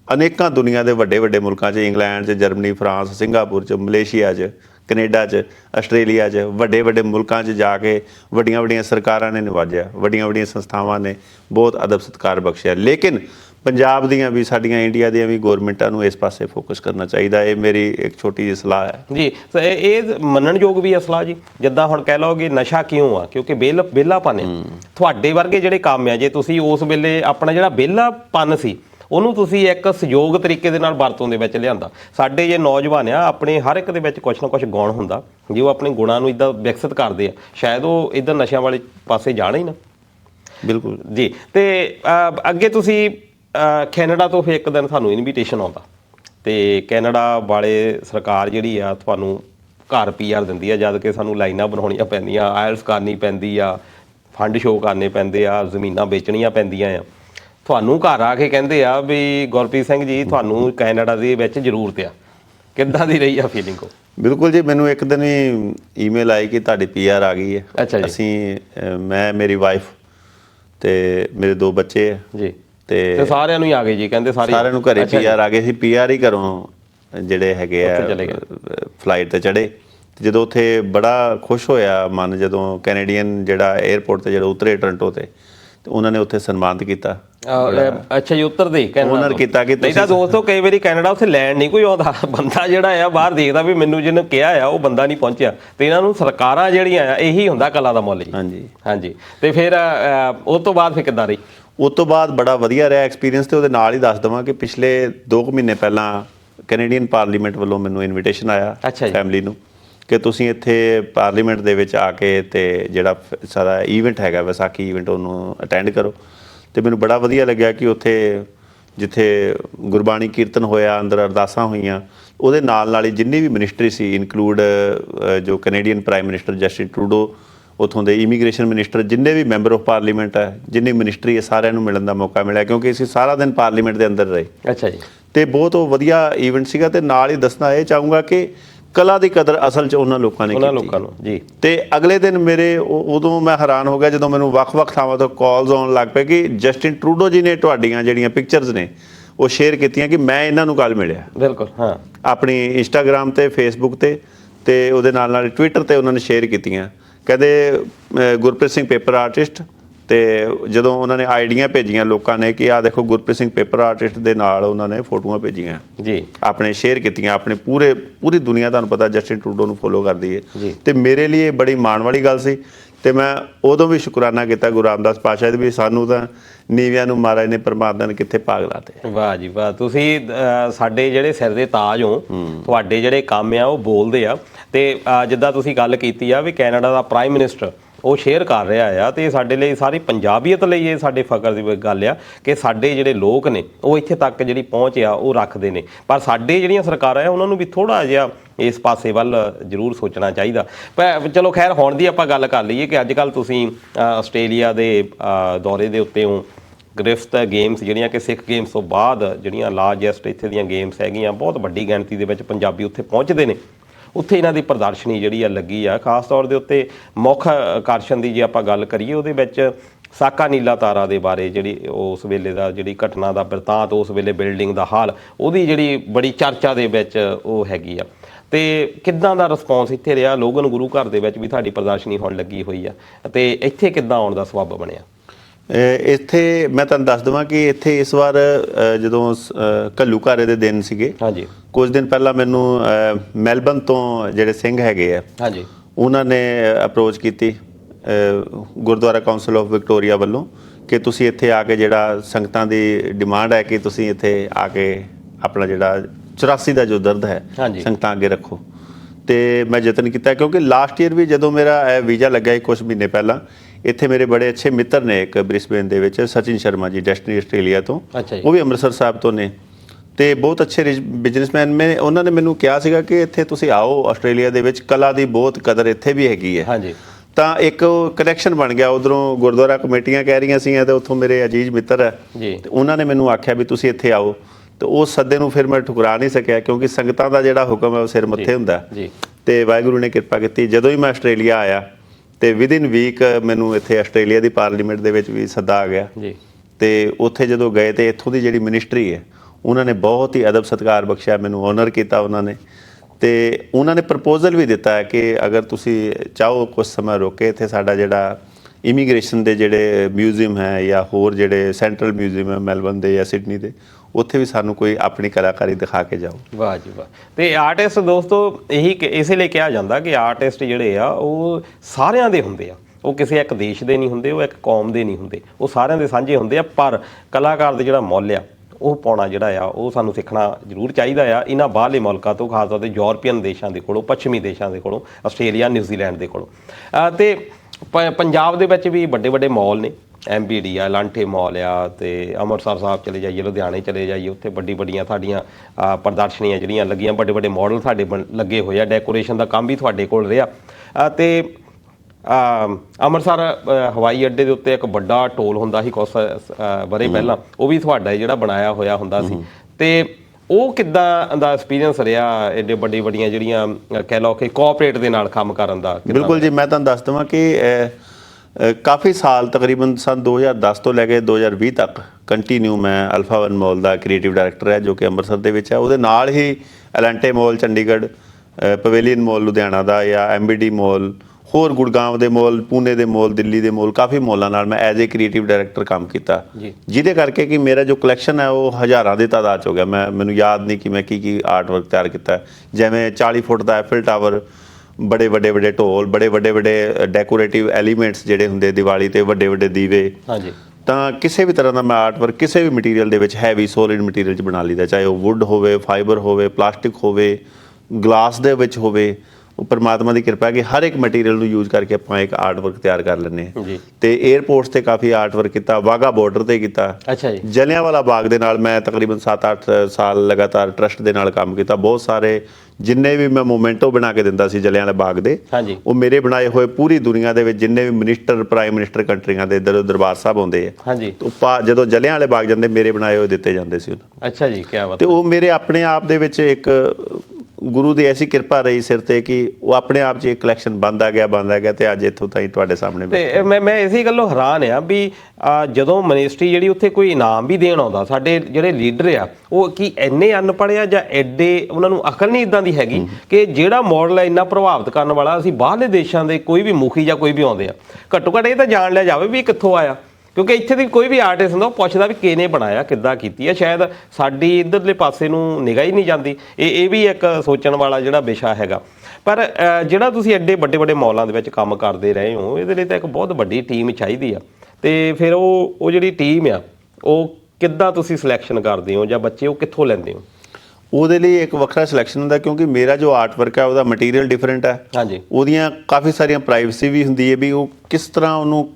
ਅਨੇਕਾਂ ਦੁਨੀਆ ਦੇ ਵੱਡੇ ਵੱਡੇ ਮੁਲਕਾਂ 'ਚ ਇੰਗਲੈਂਡ 'ਚ ਜਰਮਨੀ ਫਰਾਂਸ ਸਿੰਗਾਪੁਰ 'ਚ ਮਲੇਸ਼ੀਆ 'ਚ ਕੈਨੇਡਾ 'ਚ ਆਸਟ੍ਰੇਲੀਆ 'ਚ ਵੱਡੇ ਵੱਡੇ ਮੁਲਕਾਂ 'ਚ ਜਾ ਕੇ ਵੱਡੀਆਂ ਵੱਡੀਆਂ ਸਰਕਾਰਾਂ ਨੇ ਨਿਵਾਜਿਆ ਵੱਡੀਆਂ ਵੱਡੀਆਂ ਸੰਸਥਾਵਾਂ ਨੇ ਬਹੁਤ ਅਦਬ ਸਤਿਕਾਰ ਬਖਸ਼ਿਆ। ਲੇਕਿਨ ਪੰਜਾਬ ਦੀਆਂ ਵੀ ਸਾਡੀਆਂ ਇੰਡੀਆ ਦੀਆਂ ਵੀ ਗਵਰਨਮੈਂਟਾਂ ਨੂੰ ਇਸ ਪਾਸੇ ਫੋਕਸ ਕਰਨਾ ਚਾਹੀਦਾ ਇਹ ਮੇਰੀ ਇੱਕ ਛੋਟੀ ਜਿਹੀ ਸਲਾਹ ਹੈ। ਜੀ ਇਹ ਮੰਨਣਯੋਗ ਵੀ ਅਸਲਾ ਜੀ। ਜਿੱਦਾਂ ਹੁਣ ਕਹਿ ਲਓ ਕਿ ਨਸ਼ਾ ਕਿਉਂ ਆ? ਕਿਉਂਕਿ ਬਿੱਲ ਬਿੱਲਾਪਨ ਹੈ। ਤੁਹਾਡੇ ਵਰਗੇ ਜਿਹੜੇ ਕੰਮ ਆ ਜੇ ਤੁਸੀਂ ਉਸ ਵੇਲੇ ਆਪਣਾ ਜਿਹੜਾ ਬਿੱਲਾਪਨ ਸੀ ਉਹਨੂੰ ਤੁਸੀਂ ਇੱਕ ਸਹਿਯੋਗ ਤਰੀਕੇ ਦੇ ਨਾਲ ਵਰਤੋਂ ਦੇ ਵਿੱਚ ਲਿਆਂਦਾ। ਸਾਡੇ ਜੇ ਨੌਜਵਾਨ ਆ ਆਪਣੇ ਹਰ ਇੱਕ ਦੇ ਵਿੱਚ ਕੁਝ ਨਾ ਕੁਝ ਗੁਣ ਹੁੰਦਾ ਜੇ ਉਹ ਆਪਣੇ ਗੁਣਾਂ ਨੂੰ ਇਦਾਂ ਵਿਕਸਿਤ ਕਰਦੇ ਆ ਸ਼ਾਇਦ ਉਹ ਇਦਾਂ ਨਸ਼ਿਆਂ ਵਾਲੇ ਪਾਸੇ ਜਾਣਾ ਹੀ ਨਾ। ਬਿਲਕੁਲ। ਜੀ ਤੇ ਅੱਗੇ ਤੁਸੀਂ ਕੈਨੇਡਾ ਤੋਂ ਫਿਰ ਇੱਕ ਦਿਨ ਤੁਹਾਨੂੰ ਇਨਵੀਟੇਸ਼ਨ ਆਉਂਦਾ। ਤੇ ਕੈਨੇਡਾ ਵਾਲੇ ਸਰਕਾਰ ਜਿਹੜੀ ਆ ਤੁਹਾਨੂੰ ਘਰ ਪੀਆਰ ਦਿੰਦੀ ਆ ਜਦ ਕਿ ਸਾਨੂੰ ਲਾਈਨਾਂ ਬਣਾਉਣੀਆਂ ਪੈਂਦੀਆਂ ਆਇਲਸ ਕਰਨੀ ਪੈਂਦੀ ਆ ਫੰਡ ਸ਼ੋਅ ਕਰਨੇ ਪੈਂਦੇ ਆ ਜ਼ਮੀਨਾਂ ਵੇਚਣੀਆਂ ਪੈਂਦੀਆਂ ਆ। ਤੁਹਾਨੂੰ ਘਰ ਆ ਕੇ ਕਹਿੰਦੇ ਆ ਵੀ ਗੁਰਪ੍ਰੀਤ ਸਿੰਘ ਜੀ ਤੁਹਾਨੂੰ ਕੈਨੇਡਾ ਦੇ ਵਿੱਚ ਜ਼ਰੂਰਤ ਆ। ਕਿੱਦਾਂ ਦੀ ਰਹੀ ਆ ਫੀਲਿੰਗ ਕੋ ਬਿਲਕੁਲ ਜੀ ਮੈਨੂੰ ਇੱਕ ਦਿਨ ਹੀ ਈਮੇਲ ਆਈ ਕਿ ਤੁਹਾਡੀ ਪੀਆਰ ਆ ਗਈ ਹੈ। ਅਸੀਂ ਮੈਂ ਮੇਰੀ ਵਾਈਫ ਤੇ ਮੇਰੇ ਦੋ ਬੱਚੇ ਹੈ ਜੀ। ਤੇ ਸਾਰਿਆਂ ਨੂੰ ਹੀ ਆ ਗਏ ਜੀ ਕਹਿੰਦੇ ਸਾਰੇ ਸਾਰਿਆਂ ਨੂੰ ਘਰੇ। ਪੀਆਰ ਆ ਗਏ ਸੀ। ਪੀਆਰ ਹੀ ਘਰੋਂ ਜਿਹੜੇ ਹੈਗੇ ਆ। ਫਲਾਈਟ ਤੇ ਚੜੇ। ਤੇ ਜਦੋਂ ਉੱਥੇ ਬੜਾ ਖੁਸ਼ ਹੋਇਆ ਮਨ ਜਦੋਂ ਕੈਨੇਡੀਅਨ ਜਿਹੜਾ 에ਅਰਪੋਰਟ ਤੇ ਜਿਹੜਾ ਉਤਰੇ ਟੋਰਾਂਟੋ ਤੇ ਤੇ ਉਹਨਾਂ ਨੇ ਉੱਥੇ ਸਨਮਾਨਿਤ ਕੀਤਾ। ਅੱਛਾ ਜੀ ਉੱਤਰਦੇ ਕੈਨੇਡਾ ਉਹਨਾਂ ਨੇ। ਕੀਤਾ ਕਿ ਨਹੀਂ ਤਾਂ ਦੋਸਤੋ ਕਈ ਵਾਰੀ ਕੈਨੇਡਾ ਉੱਥੇ ਲੈਣ ਨਹੀਂ ਕੋਈ ਆਉਂਦਾ। [LAUGHS] ਬੰਦਾ ਜਿਹੜਾ ਆ ਬਾਹਰ ਦੇਖਦਾ ਵੀ ਮੈਨੂੰ ਜਿਹਨੂੰ ਕਿਹਾ ਆ ਉਹ ਬੰਦਾ ਨਹੀਂ ਪਹੁੰਚਿਆ। ਤੇ ਇਹਨਾਂ ਨੂੰ ਸਰਕਾਰਾਂ ਜਿਹੜੀਆਂ ਆ ਇਹੀ ਹੁੰਦਾ ਕਲਾ ਦਾ ਮੁੱਲ ਜੀ। ਹਾਂਜੀ। ਹਾਂਜੀ। ਤੇ ਫਿਰ ਉਹ ਤੋਂ ਬਾਅਦ ਫਿਰ ਕਿੱਦਾਂ ਰਹੀ? ਉਸ ਤੋਂ ਬਾਅਦ ਬੜਾ ਵਧੀਆ ਰਿਹਾ ਐਕਸਪੀਰੀਅੰਸ ਤੇ ਉਹਦੇ ਨਾਲ ਹੀ ਦੱਸ ਦਵਾਂ ਕਿ ਪਿਛਲੇ 2 ਮਹੀਨੇ ਪਹਿਲਾਂ ਕੈਨੇਡੀਅਨ ਪਾਰਲੀਮੈਂਟ ਵੱਲੋਂ ਮੈਨੂੰ ਇਨਵੀਟੇਸ਼ਨ ਆਇਆ। ਫੈਮਿਲੀ ਨੂੰ। ਕਿ ਤੁਸੀਂ ਇੱਥੇ ਪਾਰਲੀਮੈਂਟ ਦੇ ਵਿੱਚ ਆ ਕੇ ਤੇ ਜਿਹੜਾ ਸਾਰਾ ਇਵੈਂਟ ਹੈਗਾ ਵਿਸਾਖੀ ਇਵੈਂਟ ਉਹਨੂੰ ਅਟੈਂਡ ਕਰੋ। ਤੇ ਮੈਨੂੰ ਬੜਾ ਵਧੀਆ ਲੱਗਿਆ ਕਿ ਉੱਥੇ ਜਿੱਥੇ ਗੁਰਬਾਣੀ ਕੀਰਤਨ ਹੋਇਆ ਅੰਦਰ ਅਰਦਾਸਾਂ ਹੋਈਆਂ ਉਹਦੇ ਨਾਲ ਨਾਲ ਹੀ ਜਿੰਨੀ ਵੀ ਮਿਨਿਸਟਰੀ ਸੀ ਇਨਕਲੂਡ ਜੋ Canadian prime minister Justin Trudeau ਉਥੋਂ ਦੇ ਇਮੀਗ੍ਰੇਸ਼ਨ ਮਿਨਿਸਟਰ ਜਿੰਨੇ ਵੀ ਮੈਂਬਰ ਆਫ ਪਾਰਲੀਮੈਂਟ ਹੈ ਜਿੰਨੀ ਮਿਨਿਸਟਰੀ ਹੈ ਸਾਰਿਆਂ ਨੂੰ ਮਿਲਣ ਦਾ ਮੌਕਾ ਮਿਲਿਆ ਕਿਉਂਕਿ ਅਸੀਂ ਸਾਰਾ ਦਿਨ ਪਾਰਲੀਮੈਂਟ ਦੇ ਅੰਦਰ ਰਹੇ। ਅੱਛਾ ਜੀ। ਤੇ ਬਹੁਤ ਉਹ ਵਧੀਆ ਇਵੈਂਟ ਸੀਗਾ ਤੇ ਨਾਲ ਹੀ ਦੱਸਣਾ ਇਹ ਚਾਹੂੰਗਾ ਕਿ ਕਲਾ ਦੀ ਕਦਰ ਅਸਲ 'ਚ ਉਹਨਾਂ ਲੋਕਾਂ ਨੇ ਉਹਨਾਂ ਕੀਤੀ। ਲੋਕਾਂ ਨੂੰ ਜੀ। ਤੇ ਅਗਲੇ ਦਿਨ ਮੇਰੇ ਉਦੋਂ ਮੈਂ ਹੈਰਾਨ ਹੋ ਗਿਆ ਜਦੋਂ ਮੈਨੂੰ ਵੱਖ-ਵੱਖ ਥਾਵਾਂ ਤੋਂ ਕਾਲਸ ਆਉਣ ਲੱਗ ਪਏ ਕਿ ਜਸਟਿਨ ਟਰੂਡੋ ਜੀ ਨੇ ਤੁਹਾਡੀਆਂ ਜਿਹੜੀਆਂ ਪਿਕਚਰਸ ਨੇ ਉਹ ਸ਼ੇਅਰ ਕੀਤੀਆਂ ਕਿ ਮੈਂ ਇਹਨਾਂ ਨੂੰ ਕੱਲ ਮਿਲਿਆ। ਬਿਲਕੁਲ ਹਾਂ। ਆਪਣੀ ਇੰਸਟਾਗ੍ਰam ਤੇ ਫੇਸਬੁੱਕ ਤੇ ਤੇ ਉਹਦੇ ਨਾਲ ਨਾਲ ਟਵਿੱਟਰ ਤੇ ਉਹਨਾਂ ਨੇ ਸ਼ੇਅਰ ਕੀਤੀਆਂ। ਕਹਿੰਦੇ ਗੁਰਪ੍ਰੀਤ ਸਿੰਘ ਪੇਪਰ ਆਰਟਿਸਟ ਤੇ ਜਦੋਂ ਉਹਨਾਂ ਨੇ ਆਈਡੀਆਂ ਭੇਜੀਆਂ ਲੋਕਾਂ ਨੇ ਕਿ ਆਹ ਦੇਖੋ ਗੁਰਪ੍ਰੀਤ ਸਿੰਘ ਪੇਪਰ ਆਰਟਿਸਟ ਦੇ ਨਾਲ ਉਹਨਾਂ ਨੇ ਫੋਟੋਆਂ ਭੇਜੀਆਂ। ਜੀ। ਆਪਣੇ ਸ਼ੇਅਰ ਕੀਤੀਆਂ ਆਪਣੇ ਪੂਰੇ ਪੂਰੀ ਦੁਨੀਆ ਤੁਹਾਨੂੰ ਪਤਾ ਜਸਟਿਨ ਟਰੂਡੋ ਨੂੰ ਫੋਲੋ ਕਰਦੀ। ਹੈ ਤੇ ਮੇਰੇ ਲਈ ਇਹ ਬੜੀ ਮਾਣ ਵਾਲੀ ਗੱਲ ਸੀ ਤੇ ਮੈਂ ਉਦੋਂ ਵੀ ਸ਼ੁਕਰਾਨਾ ਕੀਤਾ ਗੁਰੂ ਰਾਮਦਾਸ ਪਾਤਸ਼ਾਹ ਦੇ ਵੀ ਸਾਨੂੰ ਤਾਂ ਨੀਵਿਆਂ ਨੂੰ ਮਹਾਰਾਜ ਨੇ ਪਰਮਾਤਮਾ ਨੇ ਕਿੱਥੇ ਭਾਗ ਲਾਤੇ ਵਾਹ ਜੀ ਵਾਹ। ਤੁਸੀਂ ਸਾਡੇ ਜਿਹੜੇ ਸਿਰ ਦੇ ਤਾਜ ਹੋ ਤੁਹਾਡੇ ਜਿਹੜੇ ਕੰਮ ਆ ਉਹ ਬੋਲਦੇ ਆ। ਤੇ ਜਿੱਦਾਂ ਤੁਸੀਂ ਗੱਲ ਕੀਤੀ ਆ ਵੀ ਕੈਨੇਡਾ ਦਾ ਪ੍ਰਾਈਮ ਮਿਨਿਸਟਰ ਉਹ ਸ਼ੇਅਰ ਕਰ ਰਿਹਾ ਆ ਤੇ ਸਾਡੇ ਲਈ ਸਾਰੀ ਪੰਜਾਬੀਅਤ ਲਈ ਇਹ ਸਾਡੇ ਫਖਰ ਦੀ ਗੱਲ ਆ ਕਿ ਸਾਡੇ ਜਿਹੜੇ ਲੋਕ ਨੇ, ਉਹ ਇੱਥੇ ਤੱਕ ਜਿਹੜੀ ਪਹੁੰਚ ਆ, ਉਹ ਰੱਖਦੇ ਨੇ। ਪਰ ਸਾਡੇ ਜਿਹੜੀਆਂ ਸਰਕਾਰਾਂ ਆ, ਉਹਨਾਂ ਨੂੰ ਵੀ ਥੋੜਾ ਜਿਹਾ ਇਸ ਪਾਸੇ ਵੱਲ ਜ਼ਰੂਰ ਸੋਚਣਾ ਚਾਹੀਦਾ। ਪਰ ਚਲੋ ਖੈਰ, ਹੁਣ ਦੀ ਆਪਾਂ ਗੱਲ ਕਰ ਲਈਏ ਕਿ ਅੱਜ ਕੱਲ ਤੁਸੀਂ ਆਸਟ੍ਰੇਲੀਆ ਦੇ ਦੌਰੇ ਦੇ ਉੱਤੇ ਹੋ, ਗ੍ਰਿਫਤ ਗੇਮਸ ਜਿਹੜੀਆਂ ਕਿ ਸਿੱਖ ਗੇਮਸ ਤੋਂ ਬਾਅਦ ਜਿਹੜੀਆਂ ਲਾਰਜੈਸਟ ਇੱਥੇ ਦੀਆਂ ਗੇਮਸ ਹੈਗੀਆਂ, ਬਹੁਤ ਵੱਡੀ ਗਿਣਤੀ ਦੇ ਵਿੱਚ ਪੰਜਾਬੀ ਉੱਥੇ ਪਹੁੰਚਦੇ ਨੇ। ਉੱਥੇ ਇਹਨਾਂ ਦੀ ਪ੍ਰਦਰਸ਼ਨੀ ਜਿਹੜੀ ਆ ਲੱਗੀ ਆ। ਖਾਸ ਤੌਰ ਦੇ ਉੱਤੇ ਮੁੱਖ ਆਕਰਸ਼ਣ ਦੀ ਜੇ ਆਪਾਂ ਗੱਲ ਕਰੀਏ, ਉਹਦੇ ਵਿੱਚ ਸਾਕਾ ਨੀਲਾ ਤਾਰਾ ਦੇ ਬਾਰੇ ਜਿਹੜੀ ਉਸ ਵੇਲੇ ਦਾ ਜਿਹੜੀ ਘਟਨਾ ਦਾ ਬਿਰਤਾਂਤ, ਉਸ ਵੇਲੇ ਬਿਲਡਿੰਗ ਦਾ ਹਾਲ, ਉਹਦੀ ਜਿਹੜੀ ਬੜੀ ਚਰਚਾ ਦੇ ਵਿੱਚ ਉਹ ਹੈਗੀ ਆ। ਤੇ ਕਿੱਦਾਂ ਦਾ ਰਿਸਪੌਂਸ ਇੱਥੇ ਰਿਹਾ? ਲੋਗਨ ਗੁਰੂ ਘਰ ਦੇ ਵਿੱਚ ਵੀ ਤੁਹਾਡੀ ਪ੍ਰਦਰਸ਼ਨੀ ਹੋਣ ਲੱਗੀ ਹੋਈ ਆ। ਤੇ ਇੱਥੇ ਕਿੱਦਾਂ ਆਉਣ ਦਾ ਸਬੱਬ ਬਣਿਆ? ਇੱਥੇ ਮੈਂ ਤੁਹਾਨੂੰ ਦੱਸ ਦਵਾਂ ਕਿ ਇੱਥੇ ਇਸ ਵਾਰ ਜਦੋਂ ਘੱਲੂ ਘਾਰੇ ਦੇ ਦਿਨ ਸੀਗੇ ਹਾਂਜੀ। ਕੁਝ ਦਿਨ ਪਹਿਲਾਂ ਮੈਨੂੰ ਮੈਲਬਨ ਤੋਂ ਜਿਹੜੇ ਸਿੰਘ ਹੈਗੇ ਆ ਹਾਂਜੀ। ਉਹਨਾਂ ਨੇ ਅਪਰੋਚ ਕੀਤੀ ਗੁਰਦੁਆਰਾ ਕਾਉਂਸਲ ਆਫ ਵਿਕਟੋਰੀਆ ਵੱਲੋਂ ਕਿ ਤੁਸੀਂ ਇੱਥੇ ਆ ਕੇ ਜਿਹੜਾ ਸੰਗਤਾਂ ਦੀ ਡਿਮਾਂਡ ਹੈ ਕਿ ਤੁਸੀਂ ਇੱਥੇ ਆ ਕੇ ਆਪਣਾ ਜਿਹੜਾ 84 ਦਾ ਜੋ ਦਰਦ ਹੈ। ਸੰਗਤਾਂ ਅੱਗੇ ਰੱਖੋ। ਤੇ ਮੈਂ ਯਤਨ ਕੀਤਾ ਕਿਉਂਕਿ ਲਾਸਟ ਈਅਰ ਵੀ ਜਦੋਂ ਮੇਰਾ ਵੀਜ਼ਾ ਲੱਗਾ ਕੁਝ ਮਹੀਨੇ ਪਹਿਲਾਂ ਇੱਥੇ ਮੇਰੇ ਬੜੇ ਅੱਛੇ ਮਿੱਤਰ ਨੇ ਇੱਕ ਬ੍ਰਿਸਬੇਨ ਦੇ ਵਿੱਚ ਸਚਿਨ ਸ਼ਰਮਾ ਜੀ ਡੈਸਟਨੀ ਆਸਟ੍ਰੇਲੀਆ ਤੋਂ। ਅੱਛਾ ਜੀ। ਉਹ ਵੀ ਅੰਮ੍ਰਿਤਸਰ ਸਾਹਿਬ ਤੋਂ ਨੇ। ਤੇ ਬਹੁਤ ਅੱਛੇ ਬਿਜ਼ਨਸਮੈਨ ਮੈਂ ਉਹਨਾਂ ਨੇ ਮੈਨੂੰ ਕਿਹਾ ਸੀਗਾ ਕਿ ਇੱਥੇ ਤੁਸੀਂ ਆਓ ਆਸਟ੍ਰੇਲੀਆ ਦੇ ਵਿੱਚ। ਕਲਾ ਦੀ ਬਹੁਤ ਕਦਰ ਇੱਥੇ ਵੀ ਹੈਗੀ ਹੈ। ਹਾਂਜੀ। ਤਾਂ ਇੱਕ ਕਨੈਕਸ਼ਨ ਬਣ ਗਿਆ। ਉਧਰੋਂ ਗੁਰਦੁਆਰਾ ਕਮੇਟੀਆਂ ਕਹਿ ਰਹੀਆਂ ਸੀ ਤੇ ਉੱਥੋਂ ਮੇਰੇ ਅਜੀਜ਼ ਮਿੱਤਰ ਹੈ। ਜੀ। ਤੇ ਉਹਨਾਂ ਨੇ ਮੈਨੂੰ ਆਖਿਆ ਵੀ ਤੁਸੀਂ ਇੱਥੇ ਆਓ। ਤੇ ਉਸ ਸੱਦੇ ਨੂੰ ਫਿਰ ਮੈਂ ਠੁਕਰਾ ਨਹੀਂ ਸਕਿਆ ਕਿਉਂਕਿ ਸੰਗਤਾਂ ਦਾ ਜਿਹੜਾ ਹੁਕਮ ਹੈ ਉਹ ਸਿਰ ਮੱਥੇ ਹੁੰਦਾ। ਜੀ। ਤੇ ਵਾਹਿਗੁਰੂ ਨੇ ਕਿਰਪਾ ਕੀਤੀ। ਜਦੋਂ ਹੀ ਮੈਂ ਆਸਟ੍ਰੇਲੀਆ ਆਇਆ ਤੇ ਵਿਦਿਨ ਵੀਕ ਮੈਨੂੰ ਇੱਥੇ ਆਸਟ੍ਰੇਲੀਆ ਦੀ ਪਾਰਲੀਮੈਂਟ ਦੇ ਵਿੱਚ ਵੀ ਸੱਦਾ ਆ ਗਿਆ। ਜੀ। ਤੇ ਉੱਥੇ ਜਦੋਂ ਗਏ ਤੇ ਇੱਥੋਂ ਦੀ ਜਿਹੜੀ ਮਿਨਿਸਟਰੀ ਹੈ ਉਹਨਾਂ ਨੇ ਬਹੁਤ ਹੀ ਅਦਬ ਸਤਿਕਾਰ ਬਖਸ਼ਿਆ ਮੈਨੂੰ ਆਨਰ ਕੀਤਾ ਉਹਨਾਂ ਨੇ। ਤੇ ਉਹਨਾਂ ਨੇ ਪ੍ਰਪੋਜ਼ਲ ਵੀ ਦਿੱਤਾ ਹੈ ਕਿ ਅਗਰ ਤੁਸੀਂ ਚਾਹੋ ਕੁਝ ਸਮਾਂ ਰੋਕੇ ਇੱਥੇ ਸਾਡਾ ਜਿਹੜਾ ਇਮੀਗ੍ਰੇਸ਼ਨ ਦੇ ਜਿਹੜੇ ਮਿਊਜ਼ੀਅਮ ਹੈ ਜਾਂ ਹੋਰ ਜਿਹੜੇ ਸੈਂਟਰਲ ਮਿਊਜ਼ੀਅਮ ਹੈ ਮੈਲਬਨ ਦੇ ਜਾਂ ਸਿਡਨੀ ਦੇ ਉੱਥੇ ਵੀ ਸਾਨੂੰ ਕੋਈ ਆਪਣੀ ਕਲਾਕਾਰੀ ਦਿਖਾ ਕੇ ਜਾਓ। ਵਾਹ ਜੀ ਵਾਹ। ਤੇ ਆਰਟਿਸਟ ਦੋਸਤੋ, ਇਹੀ ਕਿ- ਇਸੇ ਲਈ ਕਿਹਾ ਜਾਂਦਾ ਕਿ ਆਰਟਿਸਟ ਜਿਹੜੇ ਆ, ਉਹ ਸਾਰਿਆਂ ਦੇ ਹੁੰਦੇ ਆ। ਉਹ ਕਿਸੇ ਇੱਕ ਦੇਸ਼ ਦੇ ਨਹੀਂ ਹੁੰਦੇ, ਉਹ ਇੱਕ ਕੌਮ ਦੇ ਨਹੀਂ ਹੁੰਦੇ। ਉਹ ਸਾਰਿਆਂ ਦੇ ਸਾਂਝੇ ਹੁੰਦੇ ਆ, ਪਰ ਕਲਾਕਾਰ ਦੇ ਜਿਹੜਾ ਮੁੱਲ ਆ, ਉਹ ਪਾਉਣਾ ਜਿਹੜਾ ਆ, ਉਹ ਸਾਨੂੰ ਸਿੱਖਣਾ ਜ਼ਰੂਰ ਚਾਹੀਦਾ ਆ। ਇਹਨਾਂ ਬਾਹਰਲੇ ਮੁਲਕਾਂ ਤੋਂ, ਖਾਸ ਤੌਰ ਤੇ ਯੂਰਪੀਅਨ ਦੇਸ਼ਾਂ ਦੇ ਕੋਲੋਂ, ਪੱਛਮੀ ਦੇਸ਼ਾਂ ਦੇ ਕੋਲੋਂ, ਆਸਟ੍ਰੇਲੀਆ, ਨਿਊਜ਼ੀਲੈਂਡ ਦੇ ਕੋਲੋਂ। ਅਹ ਤੇ ਪ- ਪੰਜਾਬ ਦੇ ਵਿੱਚ ਵੀ ਵੱਡੇ ਵੱਡੇ ਮਾਲ ਨੇ। ਐਮਬੀਡੀ ਆ ਲਾਂਟੇ ਮਾਲ ਆ ਤੇ ਅੰਮ੍ਰਿਤਸਰ ਸਾਹਿਬ ਚਲੇ ਜਾਈਏ ਲੁਧਿਆਣੇ ਚਲੇ ਜਾਈਏ ਉੱਥੇ ਵੱਡੀ ਵੱਡੀਆਂ ਸਾਡੀਆਂ ਪ੍ਰਦਰਸ਼ਨੀਆਂ ਜਿਹੜੀਆਂ ਲੱਗੀਆਂ ਵੱਡੇ ਵੱਡੇ ਮਾਡਲ ਸਾਡੇ ਲੱਗੇ ਹੋਏ ਆ ਡੈਕੋਰੇਸ਼ਨ ਦਾ ਕੰਮ ਵੀ ਤੁਹਾਡੇ ਕੋਲ ਰਿਹਾ। ਤੇ ਅੰਮ੍ਰਿਤਸਰ ਹਵਾਈ ਅੱਡੇ ਦੇ ਉੱਤੇ ਇੱਕ ਵੱਡਾ ਟੋਲ ਹੁੰਦਾ ਸੀ ਅਹ, ਬਰੇ ਪਹਿਲਾਂ ਉਹ ਵੀ ਤੁਹਾਡਾ ਜਿਹੜਾ ਬਣਾਇਆ ਹੋਇਆ ਹੁੰਦਾ ਸੀ। ਤੇ ਉਹ ਕਿੱਦਾਂ ਦਾ ਐਕਸਪੀਰੀਅੰਸ ਰਿਹਾ ਏਡੇ ਵੱਡੀ ਵੱਡੀਆਂ ਜਿਹੜੀਆਂ ਕਹਿ ਲਓ ਕਿ ਕੋਆਪਰੇਟ ਦੇ ਨਾਲ ਕੰਮ ਕਰਨ ਦਾ? ਬਿਲਕੁਲ ਜੀ ਮੈਂ ਤੁਹਾਨੂੰ ਦੱਸ ਦਵਾਂ ਕਿ ਕਾਫੀ ਸਾਲ ਤਕਰੀਬਨ ਸਨ 2010 ਤੋਂ ਲੈ ਕੇ 2020 ਤੱਕ ਕੰਟੀਨਿਊ ਮੈਂ ਅਲਫਾ ਵਨ ਮਾਲ ਦਾ ਕ੍ਰੀਏਟਿਵ ਡਾਇਰੈਕਟਰ ਹੈ ਜੋ ਕਿ ਅੰਮ੍ਰਿਤਸਰ ਦੇ ਵਿੱਚ ਹੈ ਉਹਦੇ ਨਾਲ ਹੀ Elante mall Chandigarh pavilion mall Ludhiana ਦਾ ਜਾਂ ਐਮਬੀਡੀ ਮਾਲ ਹੋਰ ਗੁੜਗਾਂਵ ਦੇ ਮਾਲ ਪੂਨੇ ਦੇ ਮਾਲ ਦਿੱਲੀ ਦੇ ਮਾਲ ਕਾਫੀ ਮਾਲਾਂ ਨਾਲ ਮੈਂ ਐਜ਼ ਏ ਕ੍ਰੀਏਟਿਵ ਡਾਇਰੈਕਟਰ ਕੰਮ ਕੀਤਾ। ਜਿਹਦੇ ਕਰਕੇ ਕਿ ਮੇਰਾ ਜੋ ਕਲੈਕਸ਼ਨ ਹੈ ਉਹ ਹਜ਼ਾਰਾਂ ਦੇ ਤਾਦਾਦ ਚ ਹੋ ਗਿਆ ਮੈਂ ਮੈਨੂੰ ਯਾਦ ਨਹੀਂ ਕਿ ਮੈਂ ਕੀ ਕੀ ਆਰਟ ਵਰਕ ਤਿਆਰ ਕੀਤਾ। ਜਿਵੇਂ 40 ਫੁੱਟ ਦਾ ਐਫਲ ਟਾਵਰ ਬੜੇ ਵੱਡੇ ਵੱਡੇ ਢੋਲ ਬੜੇ ਵੱਡੇ ਵੱਡੇ ਡੈਕੋਰੇਟਿਵ ਐਲੀਮੈਂਟਸ ਜਿਹੜੇ ਹੁੰਦੇ ਦੀਵਾਲੀ ਤੇ ਵੱਡੇ ਵੱਡੇ ਦੀਵੇ। ਹਾਂਜੀ। ਤਾਂ ਕਿਸੇ ਵੀ ਤਰ੍ਹਾਂ ਦਾ ਮੈਂ ਆਰਟ ਵਰਕ ਕਿਸੇ ਵੀ ਮਟੀਰੀਅਲ ਦੇ ਵਿੱਚ ਹੈਵੀ ਸੋਲਿਡ ਮਟੀਰੀਅਲ ਚ ਬਣਾ ਲਈਦਾ ਚਾਹੇ ਉਹ ਵੁੱਡ ਹੋਵੇ ਫਾਈਬਰ ਹੋਵੇ ਪਲਾਸਟਿਕ ਹੋਵੇ ਗਲਾਸ ਦੇ ਵਿੱਚ ਹੋਵੇ। ਉਹ ਪਰਮਾਤਮਾ ਦੀ ਕਿਰਪਾ ਹੈ ਕਿ ਹਰ ਇੱਕ ਮਟੀਰੀਅਲ ਨੂੰ ਯੂਜ਼ ਕਰਕੇ ਆਪਾਂ ਇੱਕ ਆਰਟ ਵਰਕ ਤਿਆਰ ਕਰ ਲੈਂਦੇ ਹਾਂ। ਜੀ। ਤੇ 에ਅਰਪੋਰਟਸ ਤੇ ਕਾਫੀ ਆਰਟ ਵਰਕ ਕੀਤਾ ਵਾਗਾ ਬਾਰਡਰ ਤੇ ਕੀਤਾ। ਅੱਛਾ ਜੀ। ਜਲਿਆਂਵਾਲਾ ਬਾਗ ਦੇ ਨਾਲ ਮੈਂ ਤਕਰੀਬਨ 7-8 ਸਾਲ ਲਗਾਤਾਰ ਟਰਸਟ ਦੇ ਨਾਲ ਕੰਮ ਕੀਤਾ। ਬਹੁਤ ਸਾਰੇ ਜਿੰਨੇ ਵੀ ਮੈਂ ਮੋਮੈਂਟੋ ਬਣਾ ਕੇ ਦਿੰਦਾ ਸੀ ਜਲਿਆਂਵਾਲਾ ਬਾਗ ਦੇ ਉਹ ਮੇਰੇ ਬਣਾਏ ਹੋਏ ਪੂਰੀ ਦੁਨੀਆ ਦੇ ਵਿੱਚ ਜਿੰਨੇ ਵੀ ਮਿਨਿਸਟਰ ਪ੍ਰਾਈਮ ਮਿਨਿਸਟਰ ਕੰਟਰੀਆਂ ਦੇ ਇੱਧਰ ਦਰਬਾਰ ਸਾਹਿਬ ਆਉਂਦੇ ਆ ਪਾ- ਜਦੋਂ ਜਲਿਆਂਵਾਲੇ ਬਾਗ ਜਾਂਦੇ ਮੇਰੇ ਬਣਾਏ ਹੋਏ ਦਿੱਤੇ ਜਾਂਦੇ ਸੀ ਉਹਨੂੰ ਅੱਛਾ ਜੀ ਕੀ ਬਾਤ ਤੇ ਉਹ ਮੇਰੇ ਆਪਣੇ ਆਪ ਦੇ ਵਿੱਚ ਇੱਕ ਗੁਰੂ ਦੀ ਐਸੀ ਕਿਰਪਾ ਰਹੀ ਸਿਰ ਤੇ ਕਿ ਉਹ ਆਪਣੇ ਆਪ 'ਚ ਇੱਕ ਕਲੈਕਸ਼ਨ ਬੰਦ ਗਿਆ ਬੰਦ ਗਿਆ ਤੇ ਅੱਜ ਇੱਥੋਂ ਤਾਈਂ ਤੁਹਾਡੇ ਸਾਹਮਣੇ ਤੇ ਮੈਂ ਮੈਂ ਇਸੇ ਗੱਲੋਂ ਹੈਰਾਨ ਆ ਵੀ ਜਦੋਂ ਮਿਨਿਸਟਰੀ ਜਿਹੜੀ ਉੱਥੇ ਕੋਈ ਇਨਾਮ ਵੀ ਦੇਣ ਆਉਂਦਾ ਸਾਡੇ ਜਿਹੜੇ ਲੀਡਰ ਆ ਉਹ ਕੀ ਇੰਨੇ ਅਨਪੜ੍ਹ ਆ ਜਾਂ ਐਡੇ ਉਹਨਾਂ ਨੂੰ ਅਕਲ ਨਹੀਂ ਇਦਾਂ ਦੀ ਹੈਗੀ ਕਿ ਜਿਹੜਾ ਮਾਡਲ ਹੈ ਇੰਨਾ ਪ੍ਰਭਾਵਿਤ ਕਰਨ ਵਾਲਾ ਅਸੀਂ ਬਾਹਰਲੇ ਦੇਸ਼ਾਂ ਦੇ ਕੋਈ ਵੀ ਮੁਖੀ ਜਾਂ ਕੋਈ ਵੀ ਆਉਂਦੇ ਆ। ਘੱਟੋ ਘੱਟ ਇਹ ਤਾਂ ਜਾਣ ਲਿਆ ਜਾਵੇ ਵੀ ਕਿੱਥੋਂ ਆਇਆ। ਕਿਉਂਕਿ ਇੱਥੇ ਦੀ ਕੋਈ ਵੀ ਆਰਟਿਸਟ ਹੁੰਦਾ, ਉਹ ਪੁੱਛਦਾ ਵੀ ਕਿਹਨੇ ਬਣਾਇਆ, ਕਿੱਦਾਂ ਕੀਤੀ ਹੈ। ਸ਼ਾਇਦ ਸਾਡੀ ਇਧਰਲੇ ਪਾਸੇ ਨੂੰ ਨਿਗਾਹ ਹੀ ਨਹੀਂ ਜਾਂਦੀ। ਇਹ ਇਹ ਵੀ ਇੱਕ ਸੋਚਣ ਵਾਲਾ ਜਿਹੜਾ ਵਿਸ਼ਾ ਹੈਗਾ। ਪਰ ਜਿਹੜਾ ਤੁਸੀਂ ਐਡੇ ਵੱਡੇ ਵੱਡੇ ਮੌਲਾਂ ਦੇ ਵਿੱਚ ਕੰਮ ਕਰਦੇ ਰਹੇ ਹੋ, ਇਹਦੇ ਲਈ ਤਾਂ ਇੱਕ ਬਹੁਤ ਵੱਡੀ ਟੀਮ ਚਾਹੀਦੀ ਆ। ਤੇ ਫਿਰ ਉਹ ਉਹ ਜਿਹੜੀ ਟੀਮ ਆ, ਉਹ ਕਿੱਦਾਂ ਤੁਸੀਂ ਸਿਲੈਕਸ਼ਨ ਕਰਦੇ ਹੋ ਜਾਂ ਬੱਚੇ ਉਹ ਕਿੱਥੋਂ ਲੈਂਦੇ ਹੋ? ਉਹਦੇ ਲਈ ਇੱਕ ਵੱਖਰਾ ਸਿਲੈਕਸ਼ਨ ਹੁੰਦਾ ਕਿਉਂਕਿ ਮੇਰਾ ਜੋ ਆਰਟ ਵਰਕ ਹੈ ਉਹਦਾ ਮਟੀਰੀਅਲ ਡਿਫਰੈਂਟ ਹੈ। ਹਾਂਜੀ। ਉਹਦੀਆਂ ਕਾਫੀ ਸਾਰੀਆਂ ਪ੍ਰਾਈਵੇਸੀ ਵੀ ਹੁੰਦੀ ਹੈ ਵੀ ਉਹ ਕਿਸ ਤਰ੍ਹਾਂ ਉਹਨੂੰ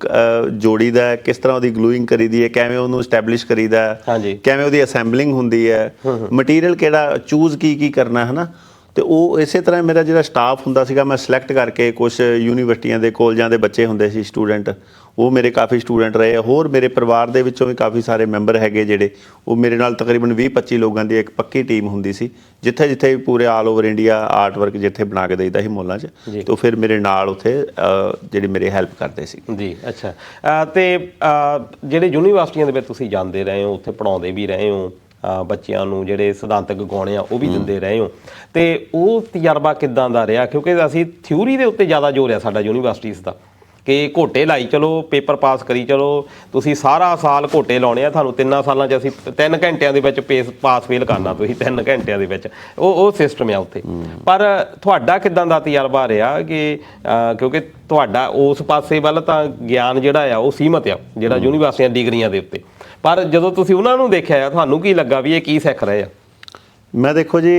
ਜੋੜੀਦਾ ਹੈ ਕਿਸ ਤਰ੍ਹਾਂ ਉਹਦੀ ਗਲੂਇੰਗ ਕਰੀਦੀ ਹੈ ਕਿਵੇਂ ਉਹਨੂੰ ਸਟੈਬਲਿਸ਼ ਕਰੀਦਾ ਹੈ ਹਾਂਜੀ। ਕਿਵੇਂ ਉਹਦੀ ਅਸੈਂਬਲਿੰਗ ਹੁੰਦੀ ਹੈ ਮਟੀਰੀਅਲ ਕਿਹੜਾ ਚੂਜ਼ ਕੀ ਕੀ ਕਰਨਾ ਹੈ ਨਾ ਤੇ ਉਹ ਇਸੇ ਤਰ੍ਹਾਂ ਮੇਰਾ ਜਿਹੜਾ ਸਟਾਫ ਹੁੰਦਾ ਸੀਗਾ ਮੈਂ ਸਿਲੈਕਟ ਕਰਕੇ ਕੁਝ ਯੂਨੀਵਰਸਿਟੀਆਂ ਦੇ ਕਾਲਜਾਂ ਦੇ ਬੱਚੇ ਹੁੰਦੇ ਸੀ ਸਟੂਡੈਂਟ ਉਹ ਮੇਰੇ ਕਾਫੀ ਸਟੂਡੈਂਟ ਰਹੇ ਆ। ਹੋਰ ਮੇਰੇ ਪਰਿਵਾਰ ਦੇ ਵਿੱਚੋਂ ਵੀ ਕਾਫੀ ਸਾਰੇ ਮੈਂਬਰ ਹੈਗੇ ਜਿਹੜੇ ਉਹ ਮੇਰੇ ਨਾਲ ਤਕਰੀਬਨ 20-25 ਲੋਕਾਂ ਦੀ ਇੱਕ ਪੱਕੀ ਟੀਮ ਹੁੰਦੀ ਸੀ। ਜਿੱਥੇ ਜਿੱਥੇ ਵੀ ਪੂਰੇ all over India art work ਜਿੱਥੇ ਬਣਾ ਕੇ ਦੇਈਦਾ ਸੀ ਮੋਲਾਂ 'ਚ। ਤੇ ਫਿਰ ਮੇਰੇ ਨਾਲ ਉੱਥੇ ਜਿਹੜੀ ਮੇਰੀ ਹੈਲਪ ਕਰਦੇ ਸੀ। ਜੀ ਅੱਛਾ। ਤੇ ਜਿਹੜੇ ਯੂਨੀਵਰਸਿਟੀਆਂ ਦੇ ਵਿੱਚ ਤੁਸੀਂ ਜਾਂਦੇ ਰਹੇ ਹੋ ਉੱਥੇ ਪੜਾਉਂਦੇ ਵੀ ਰਹੇ ਹੋ ਬੱਚਿਆਂ ਨੂੰ ਜਿਹੜੇ ਸਿਧਾਂਤਕ ਗਾਉਣੇ ਆ ਉਹ ਵੀ ਦਿੰਦੇ ਰਹੇ ਹੋ। ਤੇ ਉਹ ਤਜਰਬਾ ਕਿੱਦਾਂ ਦਾ ਰਿਹਾ? ਕਿਉਂਕਿ ਅਸੀਂ ਥਿਊਰੀ ਦੇ ਉੱਤੇ ਜ਼ਿਆਦਾ ਜ਼ੋਰ ਆ ਸਾਡਾ ਯੂਨੀਵਰਸਿਟੀਜ਼ ਦਾ। ਕਿ ਘੋਟੇ ਲਾਈ ਚਲੋ ਪੇਪਰ ਪਾਸ ਕਰੀ ਚਲੋ। ਤੁਸੀਂ ਸਾਰਾ ਸਾਲ ਘੋਟੇ ਲਾਉਣੇ ਆ ਤੁਹਾਨੂੰ ਤਿੰਨਾਂ ਸਾਲਾਂ 'ਚ ਅਸੀਂ 3 ਘੰਟਿਆਂ ਦੇ ਵਿੱਚ ਪੇਸ ਪਾਸ ਫੇਲ ਕਰਨਾ ਤੁਸੀਂ 3 ਘੰਟਿਆਂ ਦੇ ਵਿੱਚ। ਉਹ ਉਹ ਸਿਸਟਮ ਆ ਉੱਥੇ। ਪਰ ਤੁਹਾਡਾ ਕਿਦਾਂ ਦਾ ਤਜਰਬਾ ਰਿਹਾ ਕਿ ਕਿਉਂਕਿ ਤੁਹਾਡਾ ਉਸ ਪਾਸੇ ਵੱਲ ਤਾਂ ਗਿਆਨ ਜਿਹੜਾ ਆ ਉਹ ਸੀਮਤ ਆ ਜਿਹੜਾ ਯੂਨੀਵਰਸਿਟੀਆਂ ਡਿਗਰੀਆਂ ਦੇ ਉੱਤੇ। ਪਰ ਜਦੋਂ ਤੁਸੀਂ ਉਹਨਾਂ ਨੂੰ ਦੇਖਿਆ ਆ ਤੁਹਾਨੂੰ ਕੀ ਲੱਗਾ ਵੀ ਇਹ ਕੀ ਸਿੱਖ ਰਹੇ ਆ? ਮੈਂ ਦੇਖੋ ਜੀ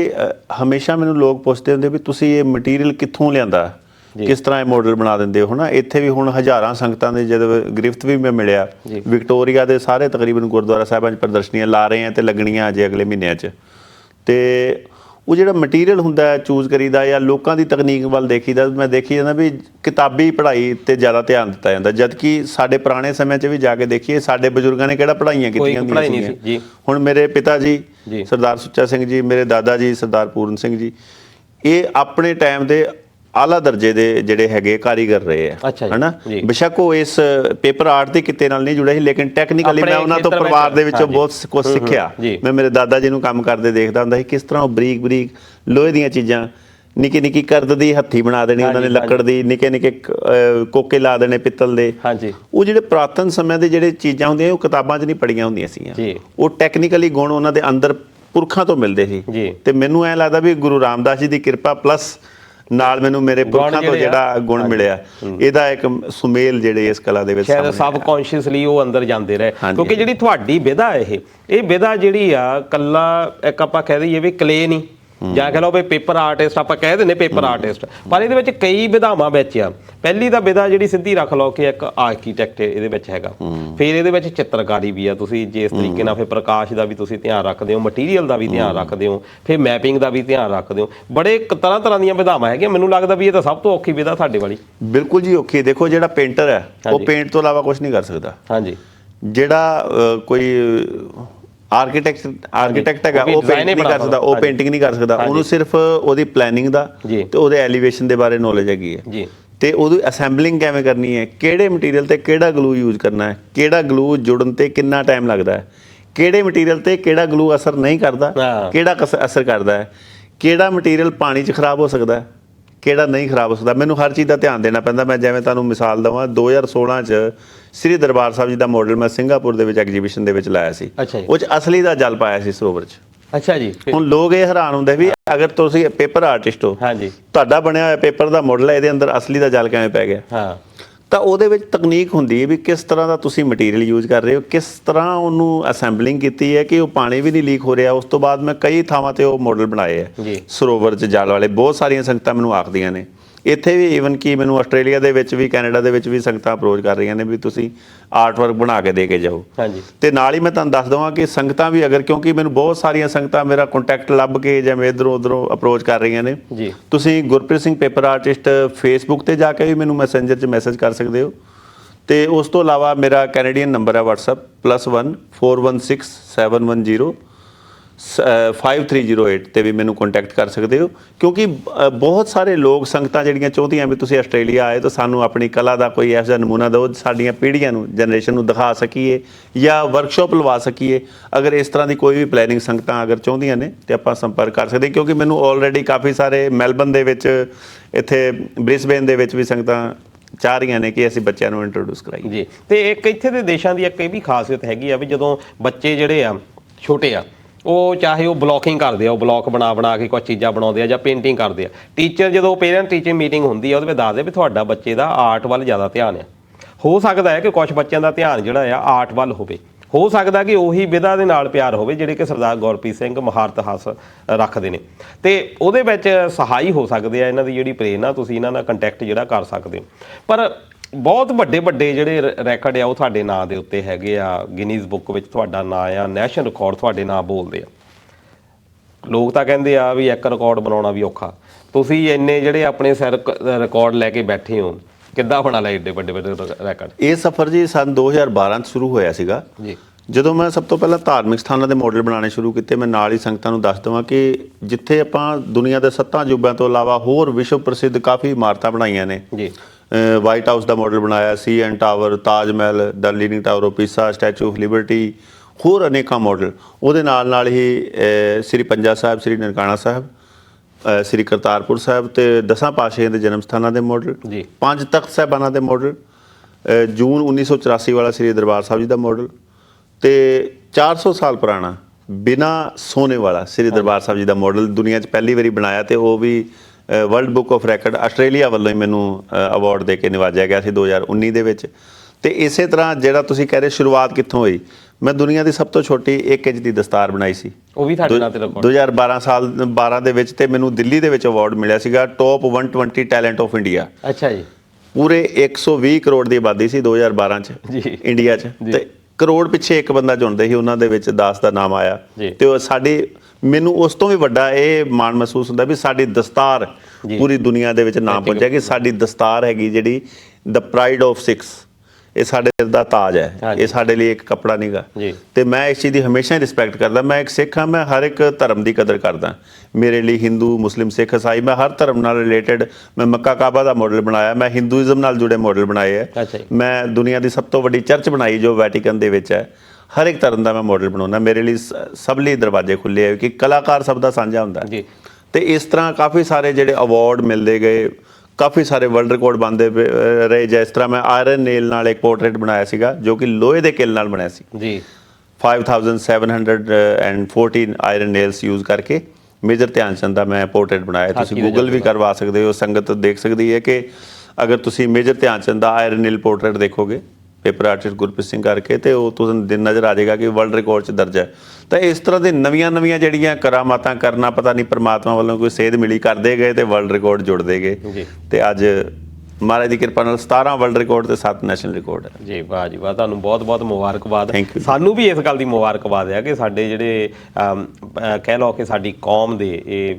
ਹਮੇਸ਼ਾ ਮੈਨੂੰ ਲੋਕ ਪੁੱਛਦੇ ਹੁੰਦੇ ਵੀ ਤੁਸੀਂ ਇਹ ਮਟੀਰੀਅਲ ਕਿੱਥੋਂ ਲਿਆਂਦਾ? ਕਿਸ ਤਰ੍ਹਾਂ ਇਹ ਮਾਡਲ ਬਣਾ ਦਿੰਦੇ ਹੋ ਨਾ? ਇੱਥੇ ਵੀ ਹੁਣ ਹਜ਼ਾਰਾਂ ਸੰਗਤਾਂ ਦੇ ਜਦੋਂ ਗ੍ਰਿਫਤ ਵੀ ਮੈਂ ਮਿਲਿਆ। ਵਿਕਟੋਰੀਆ ਦੇ ਸਾਰੇ ਤਕਰੀਬਨ ਗੁਰਦੁਆਰਾ ਸਾਹਿਬਾਂ 'ਚ ਪ੍ਰਦਰਸ਼ਨੀਆਂ ਲਾ ਰਹੇ ਆ ਤੇ ਲੱਗਣੀਆਂ ਅਜੇ ਅਗਲੇ ਮਹੀਨਿਆਂ 'ਚ। ਤੇ ਉਹ ਜਿਹੜਾ ਮਟੀਰੀਅਲ ਹੁੰਦਾ ਚੂਜ਼ ਕਰੀਦਾ ਜਾਂ ਲੋਕਾਂ ਦੀ ਤਕਨੀਕ ਵੱਲ ਦੇਖੀਦਾ ਮੈਂ ਦੇਖੀ ਜਾਂਦਾ ਵੀ ਕਿਤਾਬੀ ਪੜ੍ਹਾਈ ਤੇ ਜ਼ਿਆਦਾ ਧਿਆਨ ਦਿੱਤਾ ਜਾਂਦਾ। ਜਦ ਕਿ ਸਾਡੇ ਪੁਰਾਣੇ ਸਮੇਂ 'ਚ ਵੀ ਜਾ ਕੇ ਦੇਖੀਏ ਸਾਡੇ ਬਜ਼ੁਰਗਾਂ ਨੇ ਕਿਹੜਾ ਪੜ੍ਹਾਈਆਂ ਕੀਤੀਆਂ ਹੁੰਦੀਆਂ ਸੀ। ਹੁਣ ਮੇਰੇ ਪਿਤਾ ਜੀ। ਸਰਦਾਰ ਸੁੱਚਾ ਸਿੰਘ ਜੀ ਮੇਰੇ ਦਾਦਾ ਜੀ ਸਰਦਾਰ ਪੂਰਨ ਸਿੰਘ ਜੀ ਇਹ ਆਪਣੇ ਟਾਈਮ ਦੇ ਆਲਾ ਦਰਜੇ ਦੇ ਜਿਹੜੇ ਹੈਗੇ ਕਾਰੀਗਰ ਰਹੇ ਆ ਹਨਾ। ਬਿਸ਼ੱਕ ਉਹ ਇਸ ਪੇਪਰ ਆਰਟ ਦੇ ਕਿੱਤੇ ਨਾਲ ਨਹੀਂ ਜੁੜੇ ਸੀ ਲੇਕਿਨ ਟੈਕਨੀਕਲੀ ਮੈਂ ਉਹਨਾਂ ਤੋਂ ਪਰਿਵਾਰ ਦੇ ਵਿੱਚੋਂ। ਬਹੁਤ ਕੁਝ ਸਿੱਖਿਆ। ਮੈਂ ਮੇਰੇ ਦਾਦਾ ਜੀ ਨੂੰ ਕੰਮ ਕਰਦੇ ਦੇਖਦਾ ਹੁੰਦਾ ਸੀ ਕਿਸ ਤਰ੍ਹਾਂ ਉਹ ਬਰੀਕ ਬਰੀਕ ਲੋਹੇ ਦੀਆਂ ਚੀਜ਼ਾਂ ਨਿੱਕੀ ਨਿੱਕੀ ਕਰਦ ਦੀ ਹੱਥੀ ਬਣਾ ਦੇਣੀ ਉਹਨਾਂ ਨੇ ਲੱਕੜ ਦੀ ਨਿੱਕੇ ਨਿੱਕੇ ਕੋਕੇ ਲਾ ਦੇਣੇ ਪਿੱਤਲ ਦੇ ਹਾਂਜੀ ਉਹ ਜਿਹੜੇ ਪ੍ਰਾਤਨ ਸਮੇਂ ਦੇ ਜਿਹੜੇ ਚੀਜ਼ਾਂ ਹੁੰਦੀਆਂ ਉਹ ਕਿਤਾਬਾਂ 'ਚ ਨਹੀਂ ਪੜੀਆਂ ਹੁੰਦੀਆਂ ਸੀਗੀਆਂ ਜੀ। ਉਹ ਟੈਕਨੀਕਲੀ ਗੁਣ ਉਹਨਾਂ ਦੇ ਅੰਦਰ ਪੁਰਖਾਂ ਤੋਂ ਮਿਲਦੇ ਸੀ। ਤੇ ਮੈਨੂੰ ਐ ਲੱਗਦਾ ਵੀ ਗੁਰੂ ਰਾਮਦਾਸ ਜੀ ਦੀ ਕਿਰਪਾ ਪਲੱਸ ਨਾਲ ਮੈਨੂੰ ਮੇਰੇ ਪੁਰਖਾਂ ਤੋਂ ਜਿਹੜੇ ਗੁਣ ਮਿਲਿਆ। ਇਹਦਾ ਇੱਕ ਸੁਮੇਲ ਜਿਹੜੇ ਇਸ ਕਲਾ ਦੇ ਵਿੱਚ ਸ਼ਾਇਦ ਸਬ ਕੌਨਸ਼ੀਅਸਲੀ ਉਹ ਅੰਦਰ ਜਾਂਦੇ ਰਹੇ। ਕਿਉਂਕਿ ਜਿਹੜੀ ਤੁਹਾਡੀ ਵਿਧਾ ਇਹ ਇਹ ਵਿਧਾ ਜਿਹੜੀ ਆ ਕੱਲਾ ਇੱਕ ਆਪਾਂ ਕਹਿ ਦਈਏ ਵੀ ਕਲੇ ਨਹੀਂ ਜਾਂ ਕਹ ਲਓ ਵੀ ਪੇਪਰ ਆਰਟਿਸਟ ਆਪਾਂ ਕਹਿ ਦਿੰਦੇ ਪੇਪਰ ਆਰਟਿਸਟ ਪਰ ਇਹਦੇ ਵਿੱਚ ਕਈ ਵਿਧਾਵਾਂ ਵਿੱਚ ਆ। ਪਹਿਲੀ ਤਾਂ ਵਿਧਾ ਜਿਹੜੀ ਸਿੱਧੀ ਰੱਖ ਲਓ ਕਿ ਇੱਕ ਆਰਕੀਟੈਕਟ ਇਹਦੇ ਵਿੱਚ ਹੈਗਾ। ਫਿਰ ਇਹਦੇ ਵਿੱਚ ਚਿੱਤਰਕਾਰੀ ਵੀ ਆ ਤੁਸੀਂ ਜਿਸ ਤਰੀਕੇ ਨਾਲ ਫਿਰ ਪ੍ਰਕਾਸ਼ ਦਾ ਵੀ ਤੁਸੀਂ ਧਿਆਨ ਰੱਖਦੇ ਹੋ ਮਟੀਰੀਅਲ ਦਾ ਵੀ ਧਿਆਨ ਰੱਖਦੇ ਹੋ ਫਿਰ ਮੈਪਿੰਗ ਦਾ ਵੀ ਧਿਆਨ ਰੱਖਦੇ ਹੋ। ਬੜੇ ਤਰ੍ਹਾਂ ਤਰ੍ਹਾਂ ਦੀਆਂ ਵਿਧਾਵਾਂ ਹੈਗੀਆਂ। ਮੈਨੂੰ ਲੱਗਦਾ ਵੀ ਇਹ ਤਾਂ ਸਭ ਤੋਂ ਔਖੀ ਵਿਧਾ ਸਾਡੇ ਵਾਲੀ। ਬਿਲਕੁਲ ਜੀ ਔਖੀ ਦੇਖੋ ਜਿਹੜਾ ਪੇਂਟਰ ਹੈ ਉਹ। ਪੇਂਟ ਤੋਂ ਇਲਾਵਾ ਕੁਝ ਨਹੀਂ ਕਰ ਸਕਦਾ। ਹਾਂਜੀ। ਜਿਹੜਾ ਕੋਈ ਆਰਕੀਟੈਕਟ ਆਰਕੀਟੈਕਟ ਹੈਗਾ ਉਹ ਵੀ ਉਹ design ਪੇਂਟ ਹੀ ਨਹੀਂ ਕਰ ਸਕਦਾ ਉਹ। ਪੇਂਟਿੰਗ ਨਹੀਂ ਕਰ ਸਕਦਾ ਉਹਨੂੰ ਸਿਰਫ ਉਹਦੀ ਪਲੈਨਿੰਗ ਦਾ। ਤੇ ਉਹਦੇ ਐਲੀਵੇਸ਼ਨ ਦੇ ਬਾਰੇ ਨੌਲੇਜ ਹੈਗੀ ਹੈ ਜੀ ਤੇ ਉਹਦੀ ਅਸੈਂਬਲਿੰਗ ਕਿਵੇਂ ਕਰਨੀ ਹੈ ਕਿਹੜੇ ਮਟੀਰੀਅਲ ਤੇ ਕਿਹੜਾ ਗਲੂ ਯੂਜ਼ ਕਰਨਾ ਹੈ ਕਿਹੜਾ ਗਲੂ ਜੁੜਨ ਤੇ ਕਿੰਨਾ ਟਾਈਮ ਲੱਗਦਾ ਹੈ ਕਿਹੜੇ ਮਟੀਰੀਅਲ ਤੇ ਕਿਹੜਾ ਗਲੂ ਅਸਰ ਨਹੀਂ ਕਰਦਾ। ਕਿਹੜਾ ਅਸਰ ਕਰਦਾ ਹੈ ਕਿਹੜਾ ਮਟੀਰੀਅਲ ਪਾਣੀ 'ਚ ਖਰਾਬ ਹੋ ਸਕਦਾ ਹੈ ਕਿਹੜਾ ਨਹੀਂ ਖਰਾਬ ਹੋ ਸਕਦਾ। ਮੈਨੂੰ ਹਰ ਚੀਜ਼ ਦਾ ਧਿਆਨ ਦੇਣਾ ਪੈਂਦਾ। ਮੈਂ ਜਿਵੇਂ ਤੁਹਾਨੂੰ ਮਿਸਾਲ ਦਵਾਂ 2016 'ਚ ਸ੍ਰੀ ਦਰਬਾਰ ਸਾਹਿਬ ਜੀ ਦਾ ਮਾਡਲ ਮੈਂ ਸਿੰਗਾਪੁਰ ਦੇ ਵਿੱਚ ਐਗਜੀਬਿਸ਼ਨ ਦੇ ਵਿੱਚ ਲਾਇਆ ਸੀ। ਉਹ 'ਚ ਅਸਲੀ ਦਾ ਜਲ ਪਾਇਆ ਸੀ ਸਰੋਵਰ 'ਚ। ਅੱਛਾ ਜੀ। ਹੁਣ ਲੋਕ ਇਹ ਹੈਰਾਨ ਹੁੰਦੇ ਵੀ ਅਗਰ ਤੁਸੀਂ ਪੇਪਰ ਆਰਟਿਸਟ ਹੋ ਹਾਂਜੀ। ਤੁਹਾਡਾ ਬਣਿਆ ਹੋਇਆ ਪੇਪਰ ਦਾ ਮਾਡਲ ਹੈ ਇਹਦੇ ਅੰਦਰ ਅਸਲੀ ਦਾ ਜਲ ਕਿਵੇਂ ਪੈ ਗਿਆ? ਹਾਂ। ਤਾਂ ਉਹਦੇ ਵਿੱਚ ਤਕਨੀਕ ਹੁੰਦੀ ਹੈ ਵੀ ਕਿਸ ਤਰ੍ਹਾਂ ਦਾ ਤੁਸੀਂ ਮਟੀਰੀਅਲ ਯੂਜ਼ ਕਰ ਰਹੇ ਹੋ ਕਿਸ ਤਰ੍ਹਾਂ ਉਹਨੂੰ ਅਸੈਂਬਲਿੰਗ ਕੀਤੀ ਹੈ ਕਿ ਉਹ ਪਾਣੀ ਵੀ ਨਹੀਂ ਲੀਕ ਹੋ ਰਿਹਾ। ਉਸ ਤੋਂ ਬਾਅਦ ਮੈਂ ਕਈ ਥਾਵਾਂ ਤੇ ਉਹ ਮਾਡਲ ਬਣਾਏ ਹੈ। ਜੀ। ਸਰੋਵਰ 'ਚ ਜਲ ਵਾਲੇ ਬਹੁਤ ਸਾਰੀਆਂ ਸੰਗਤਾਂ ਮੈਨੂੰ ਆਖਦੀਆਂ ਨੇ। ਇੱਥੇ ਵੀ ਈਵਨ ਕਿ ਮੈਨੂੰ ਆਸਟ੍ਰੇਲੀਆ ਦੇ ਵਿੱਚ ਵੀ ਕੈਨੇਡਾ ਦੇ ਵਿੱਚ ਵੀ ਸੰਗਤਾਂ ਅਪਰੋਚ ਕਰ ਰਹੀਆਂ ਨੇ ਵੀ ਤੁਸੀਂ ਆਰਟ ਵਰਕ ਬਣਾ ਕੇ ਦੇ ਕੇ ਜਾਓ। ਹਾਂਜੀ। ਤੇ ਨਾਲ ਹੀ ਮੈਂ ਤੁਹਾਨੂੰ ਦੱਸ ਦਵਾਂ ਕਿ ਸੰਗਤਾਂ ਵੀ ਅਗਰ ਕਿਉਂਕਿ ਮੈਨੂੰ ਬਹੁਤ ਸਾਰੀਆਂ ਸੰਗਤਾਂ ਮੇਰਾ ਕੰਟੈਕਟ ਲੱਭ ਕੇ ਜਾਂ ਇਧਰੋਂ ਉਧਰੋਂ ਅਪਰੋਚ ਕਰ ਰਹੀਆਂ ਨੇ। ਜੀ। ਤੁਸੀਂ Gurpreet Singh paper artist Facebook ਤੇ ਜਾ ਕੇ ਵੀ ਮੈਨੂੰ ਮੈਸੇਂਜਰ 'ਚ ਮੈਸੇਜ ਕਰ ਸਕਦੇ ਹੋ। ਤੇ ਉਸ ਤੋਂ ਇਲਾਵਾ ਮੇਰਾ ਕੈਨੇਡੀਅਨ ਨੰਬਰ ਹੈ WhatsApp +1 416 710 ਸ- ਅ, 5308 ਤੇ ਵੀ ਮੈਨੂੰ ਕੰਟੈਕਟ ਕਰ ਸਕਦੇ ਹੋ। ਕਿਉਂਕਿ ਬਹੁਤ ਸਾਰੇ ਲੋਕ ਸੰਗਤਾਂ ਜਿਹੜੀਆਂ ਚਾਹੁੰਦੀਆਂ ਵੀ ਤੁਸੀਂ ਆਸਟ੍ਰੇਲੀਆ ਆਏ ਤਾਂ ਸਾਨੂੰ ਆਪਣੀ ਕਲਾ ਦਾ ਕੋਈ ਐਸਾ ਨਮੂਨਾ ਦਿਓ, ਸਾਡੀਆਂ ਪੀੜ੍ਹੀਆਂ ਨੂੰ ਜਨਰੇਸ਼ਨ ਨੂੰ ਦਿਖਾ ਸਕੀਏ ਜਾਂ ਵਰਕਸ਼ਾਪ ਲਵਾ ਸਕੀਏ। ਅਗਰ ਇਸ ਤਰ੍ਹਾਂ ਦੀ ਕੋਈ ਵੀ ਪਲੈਨਿੰਗ ਸੰਗਤਾਂ ਅਗਰ ਚਾਹੁੰਦੀਆਂ ਨੇ ਤੇ ਆਪਾਂ ਸੰਪਰਕ ਕਰ ਸਕਦੇ ਕਿਉਂਕਿ ਮੈਨੂੰ ਆਲਰੇਡੀ ਕਾਫੀ ਸਾਰੇ ਮੈਲਬਨ ਦੇ ਵਿੱਚ, ਇੱਥੇ ਬ੍ਰਿਸਬੇਨ ਦੇ ਵਿੱਚ ਵੀ ਸੰਗਤਾਂ ਚਾਹ ਰਹੀਆਂ ਨੇ ਕਿ ਅਸੀਂ ਬੱਚਿਆਂ ਨੂੰ ਇੰਟਰੋਡਿਊਸ ਕਰਾਈਏ। ਜੀ, ਤੇ ਇੱਕ ਇੱਥੇ ਦੇ ਦੇਸ਼ਾਂ ਦੀ ਇੱਕ ਇਹ ਵੀ ਖਾਸੀਅਤ ਹੈਗੀ ਆ ਵੀ ਜਦੋਂ ਬੱਚੇ ਜਿਹੜੇ ਆ, ਛੋਟੇ ਆ ਉਹ ਚਾਹੇ ਉਹ ਬਲੌਕਿੰਗ ਕਰਦੇ ਆ, ਉਹ ਬਲੌਕ ਬਣਾ ਬਣਾ ਕੇ ਕੁਝ ਚੀਜ਼ਾਂ ਬਣਾਉਂਦੇ ਆ ਜਾਂ ਪੇਂਟਿੰਗ ਕਰਦੇ ਆ। ਟੀਚਰ ਜਦੋਂ ਪੇਰੈਂਟ ਟੀਚਰ ਮੀਟਿੰਗ ਹੁੰਦੀ ਆ, ਉਹਦੇ ਵਿੱਚ ਦੱਸਦੇ ਵੀ ਤੁਹਾਡਾ ਬੱਚੇ ਦਾ ਆਰਟ ਵੱਲ ਜ਼ਿਆਦਾ ਧਿਆਨ ਆ। ਹੋ ਸਕਦਾ ਹੈ ਕਿ ਕੁਝ ਬੱਚਿਆਂ ਦਾ ਧਿਆਨ ਜਿਹੜਾ ਆ ਆਰਟ ਵੱਲ ਹੋਵੇ। ਹੋ ਸਕਦਾ ਕਿ ਉਹੀ ਵਿਧਾ ਦੇ ਨਾਲ ਪਿਆਰ ਹੋਵੇ, ਜਿਹੜੇ ਕਿ ਸਰਦਾਰ ਗੁਰਪ੍ਰੀਤ ਸਿੰਘ ਮਹਾਰਤ ਹਾਸ ਰੱਖਦੇ ਨੇ। ਤੇ ਉਹਦੇ ਵਿੱਚ ਸਹਾਈ ਹੋ ਸਕਦੇ ਆ, ਇਹਨਾਂ ਦੀ ਜਿਹੜੀ ਪ੍ਰੇਰਨਾ ਤੁਸੀਂ ਇਹਨਾਂ ਨਾਲ ਕੰਟੈਕਟ ਜਿਹੜਾ ਕਰ ਸਕਦੇ ਹੋ। ਪਰ ਬਹੁਤ ਵੱਡੇ ਵੱਡੇ ਜਿਹੜੇ ਰੈਕੋਰਡ ਆ ਉਹ ਤੁਹਾਡੇ ਨਾਂ ਦੇ ਉੱਤੇ ਹੈਗੇ ਆ। ਗਿਨੀਜ਼ ਬੁੱਕ ਵਿੱਚ ਤੁਹਾਡਾ ਨਾਂ ਆ ਨੈਸ਼ਨਲ ਰਿਕਾਰਡ ਤੁਹਾਡੇ ਨਾਂ ਬੋਲਦੇ ਆ। ਲੋਕ ਤਾਂ ਕਹਿੰਦੇ ਆ ਵੀ ਇੱਕ ਰਿਕਾਰਡ ਬਣਾਉਣਾ ਵੀ ਔਖਾ। ਤੁਸੀਂ ਇੰਨੇ ਜਿਹੜੇ ਆਪਣੇ ਸਿਰ ਰਿਕਾਰਡ ਲੈ ਕੇ ਬੈਠੇ ਹੋ ਕਿੱਦਾਂ ਬਣਾ ਲਏ ਏਡੇ ਵੱਡੇ ਵੱਡੇ ਰੈਕੋਰਡ ਇਹ ਸਫ਼ਰ ਜੀ ਸਨ 2012 ਚ ਸ਼ੁਰੂ ਹੋਇਆ ਸੀਗਾ। ਜੀ। ਜਦੋਂ ਮੈਂ ਸਭ ਤੋਂ ਪਹਿਲਾਂ ਧਾਰਮਿਕ ਸਥਾਨਾਂ ਦੇ ਮਾਡਲ ਬਣਾਉਣੇ ਸ਼ੁਰੂ ਕੀਤੇ ਮੈਂ ਨਾਲ ਹੀ ਸੰਗਤਾਂ ਨੂੰ ਦੱਸ ਦਵਾਂ ਕਿ ਜਿੱਥੇ ਆਪਾਂ ਦੁਨੀਆ ਦੇ ਸੱਤਾਂ ਅਜੂਬਿਆਂ ਤੋਂ ਇਲਾਵਾ ਹੋਰ ਵਿਸ਼ਵ ਪ੍ਰਸਿੱਧ ਕਾਫੀ ਇਮਾਰਤਾਂ ਬਣਾਈਆਂ ਨੇ। ਜੀ। ਵਾਈਟ ਹਾਊਸ ਦਾ ਮਾਡਲ ਬਣਾਇਆ C N tower Taj Mahal the leaning tower of Pisa statue of liberty ਹੋਰ ਅਨੇਕਾਂ ਮਾਡਲ ਉਹਦੇ ਨਾਲ ਨਾਲ ਹੀ ਸ੍ਰੀ ਪੰਜਾ ਸਾਹਿਬ ਸ੍ਰੀ ਨਨਕਾਣਾ ਸਾਹਿਬ ਸ੍ਰੀ ਕਰਤਾਰਪੁਰ ਸਾਹਿਬ ਤੇ ਦਸਾਂ ਪਾਤਸ਼ਾਹੀਆਂ ਦੇ ਜਨਮ ਸਥਾਨਾਂ ਦੇ ਮਾਡਲ ਜੀ। ਪੰਜ ਤਖਤ ਸਾਹਿਬਾਨਾਂ ਦੇ ਮਾਡਲ ਜੂਨ 1984 ਵਾਲਾ ਸ੍ਰੀ ਦਰਬਾਰ ਸਾਹਿਬ ਜੀ ਦਾ ਮਾਡਲ ਤੇ 400 ਸਾਲ ਪੁਰਾਣਾ ਬਿਨਾ ਸੋਨੇ ਵਾਲਾ ਸ੍ਰੀ ਦਰਬਾਰ ਸਾਹਿਬ ਜੀ ਦਾ ਮਾਡਲ ਦੁਨੀਆ 'ਚ ਪਹਿਲੀ ਵਾਰੀ ਬਣਾਇਆ ਤੇ ਉਹ ਵੀ world book of record Australia ਵੱਲੋਂ ਹੀ ਮੈਨੂੰ ਅਵਾਰਡ ਦੇ ਕੇ ਨਿਵਾਜਿਆ ਗਿਆ ਸੀ 2019 ਦੇ ਵਿੱਚ। ਤੇ ਇਸੇ ਤਰ੍ਹਾਂ ਜਿਹੜਾ ਤੁਸੀਂ ਕਹਿ ਰਹੇ ਸ਼ੁਰੂਆਤ ਕਿੱਥੋਂ ਹੋਈ ਮੈਂ ਦੁਨੀਆ ਦੀ ਸਭ ਤੋਂ ਛੋਟੀ 1 ਇੰਚ ਦੀ ਦਸਤਾਰ ਬਣਾਈ ਸੀ। ਉਹ ਵੀ ਤੁਹਾਡੇ ਨਾਂ ਤੇ ਰਿਕਾਰਡ 2012 ਸਾਲ 12 ਦੇ ਵਿੱਚ ਤੇ ਮੈਨੂੰ ਦਿੱਲੀ ਦੇ ਵਿੱਚ ਅਵਾਰਡ ਮਿਲਿਆ ਸੀਗਾ ਟੌਪ 120 ਟੈਲੈਂਟ ਆਫ ਇੰਡੀਆ ਅੱਛਾ ਜੀ। ਪੂਰੇ 120 ਕਰੋੜ ਦੀ ਆਬਾਦੀ ਸੀ 2012 ਚ ਜੀ। ਇੰਡੀਆ ਚ। ਤੇ ਕਰੋੜ ਪਿੱਛੇ ਇੱਕ ਬੰਦਾ ਚੁਣਦੇ ਸੀ ਉਹਨਾਂ ਦੇ ਵਿੱਚ ਦਾਸ ਦਾ ਨਾਮ ਆਇਆ। ਤੇ ਉਹ ਸਾਡੀ ਮੈਨੂੰ ਉਸ ਤੋਂ ਵੀ ਵੱਡਾ ਇਹ ਮਾਣ ਮਹਿਸੂਸ ਹੁੰਦਾ ਵੀ ਸਾਡੀ ਦਸਤਾਰ। ਪੂਰੀ ਦੁਨੀਆ ਦੇ ਵਿੱਚ ਨਾਮ ਪਹੁੰਚਿਆ ਕਿ ਸਾਡੀ ਦਸਤਾਰ ਹੈਗੀ ਜਿਹੜੀ ਦ ਪ੍ਰਾਈਡ ਆਫ ਸਿਕਸ ਇਹ ਸਾਡੇ ਸਿਰ ਦਾ ਤਾਜ ਹੈ। ਇਹ ਸਾਡੇ ਲਈ ਇੱਕ ਕੱਪੜਾ ਨਹੀਂਗਾ। ਤੇ ਮੈਂ ਇਸ ਚੀਜ਼ ਦੀ ਹਮੇਸ਼ਾ ਹੀ ਰਿਸਪੈਕਟ ਕਰਦਾ ਮੈਂ ਇੱਕ ਸਿੱਖ ਹਾਂ ਮੈਂ ਹਰ ਇੱਕ ਧਰਮ ਦੀ ਕਦਰ ਕਰਦਾ ਮੇਰੇ ਲਈ ਹਿੰਦੂ ਮੁਸਲਿਮ ਸਿੱਖ ਈਸਾਈ ਮੈਂ ਹਰ ਧਰਮ ਨਾਲ ਰਿਲੇਟਡ ਮੈਂ ਮੱਕਾ ਕਾਬਾ ਦਾ ਮਾਡਲ ਬਣਾਇਆ ਮੈਂ ਹਿੰਦੂਇਜ਼ਮ ਨਾਲ ਜੁੜੇ ਮਾਡਲ ਬਣਾਏ ਹੈ। ਮੈਂ ਦੁਨੀਆ ਦੀ ਸਭ ਤੋਂ ਵੱਡੀ ਚਰਚ ਬਣਾਈ ਜੋ ਵੈਟੀਕਨ ਦੇ ਵਿੱਚ ਹੈ ਹਰ ਇੱਕ ਧਰਮ ਦਾ ਮੈਂ ਮਾਡਲ ਬਣਾਉਣਾ ਮੇਰੇ ਲਈ ਸਭ ਲਈ ਦਰਵਾਜ਼ੇ ਖੁੱਲੇ ਆ ਕਿ ਕਲਾਕਾਰ ਸਭ ਦਾ ਸਾਂਝਾ ਹੁੰਦਾ। ਜੀ। ਤੇ ਇਸ ਤਰ੍ਹਾਂ ਕਾਫੀ ਸਾਰੇ ਜਿਹੜੇ ਅਵਾਰਡ ਮਿਲਦੇ ਗਏ ਕਾਫੀ ਸਾਰੇ ਵਰਲਡ ਰਿਕਾਰਡ ਅਹ, ਰਹੇ। ਜਿਸ ਤਰ੍ਹਾਂ ਮੈਂ ਆਇਰਨ ਨੇਲ ਨਾਲ ਇੱਕ ਪੋਰਟਰੇਟ ਬਣਾਇਆ ਸੀਗਾ ਜੋ ਕਿ ਲੋਹੇ ਦੇ ਕਿੱਲ ਨਾਲ ਬਣਿਆ ਸੀ। ਜੀ। 5714 ਆਇਰਨ ਨੇਲਸ ਯੂਜ਼ ਕਰਕੇ ਮੇਜਰ ਧਿਆਨ ਚੰਦ ਦਾ ਮੈਂ ਪੋਰਟਰੇਟ ਬਣਾਇਆ। ਤੁਸੀਂ ਗੂਗਲ ਵੀ ਕਰਵਾ ਸਕਦੇ ਹੋ ਸੰਗਤ ਦੇਖ ਸਕਦੀ ਹੈ ਕਿ ਅਗਰ ਤੁਸੀਂ ਮੇਜਰ ਧਿਆਨ ਚੰਦ ਦਾ ਆਇਰਨ ਨੇਲ ਪੋਰਟਰੇਟ ਦੇਖੋਗੇ ਪੇਪਰ ਆਰਟਿਸਟ ਗੁਰਪ੍ਰੀਤ ਸਿੰਘ ਕਰਕੇ ਤੇ ਉਹ ਤੁਹਾਨੂੰ ਦਿਨ ਨਜ਼ਰ ਆ ਜਾਏਗਾ ਕਿ ਵਰਲਡ ਰਿਕਾਰਡ 'ਚ ਦਰਜ ਹੈ। ਤਾਂ ਇਸ ਤਰ੍ਹਾਂ ਦੇ ਨਵੀਆਂ ਨਵੀਆਂ ਜਿਹੜੀਆਂ ਕਰਾਮਾਤਾਂ ਕਰਨਾ ਪਤਾ ਨਹੀਂ ਪ੍ਰਮਾਤਮਾ ਵੱਲੋਂ ਕੋਈ ਸੇਧ ਮਿਲੀ ਕਰਦੇ ਗਏ ਤੇ ਵਰਲਡ ਰਿਕਾਰਡ ਜੁੜਦੇ ਗਏ। ਤੇ ਅੱਜ ਮਹਾਰਾਜ ਦੀ ਕਿਰਪਾ ਨਾਲ 17 ਵਰਲਡ ਰਿਕਾਰਡ ਤੇ 7 ਨੈਸ਼ਨਲ ਰਿਕਾਰਡ ਹੈ। ਜੀ ਵਾਹ ਜੀ ਵਾਹ। ਤੁਹਾਨੂੰ ਬਹੁਤ ਬਹੁਤ ਮੁਬਾਰਕਬਾਦ. ਸਾਨੂੰ ਵੀ ਇਸ ਗੱਲ ਦੀ ਮੁਬਾਰਕਬਾਦ ਹੈ ਕਿ ਸਾਡੇ ਜਿਹੜੇ ਕਹਿ ਲਓ ਕਿ ਸਾਡੀ ਕੌਮ ਦੇ ਇਹ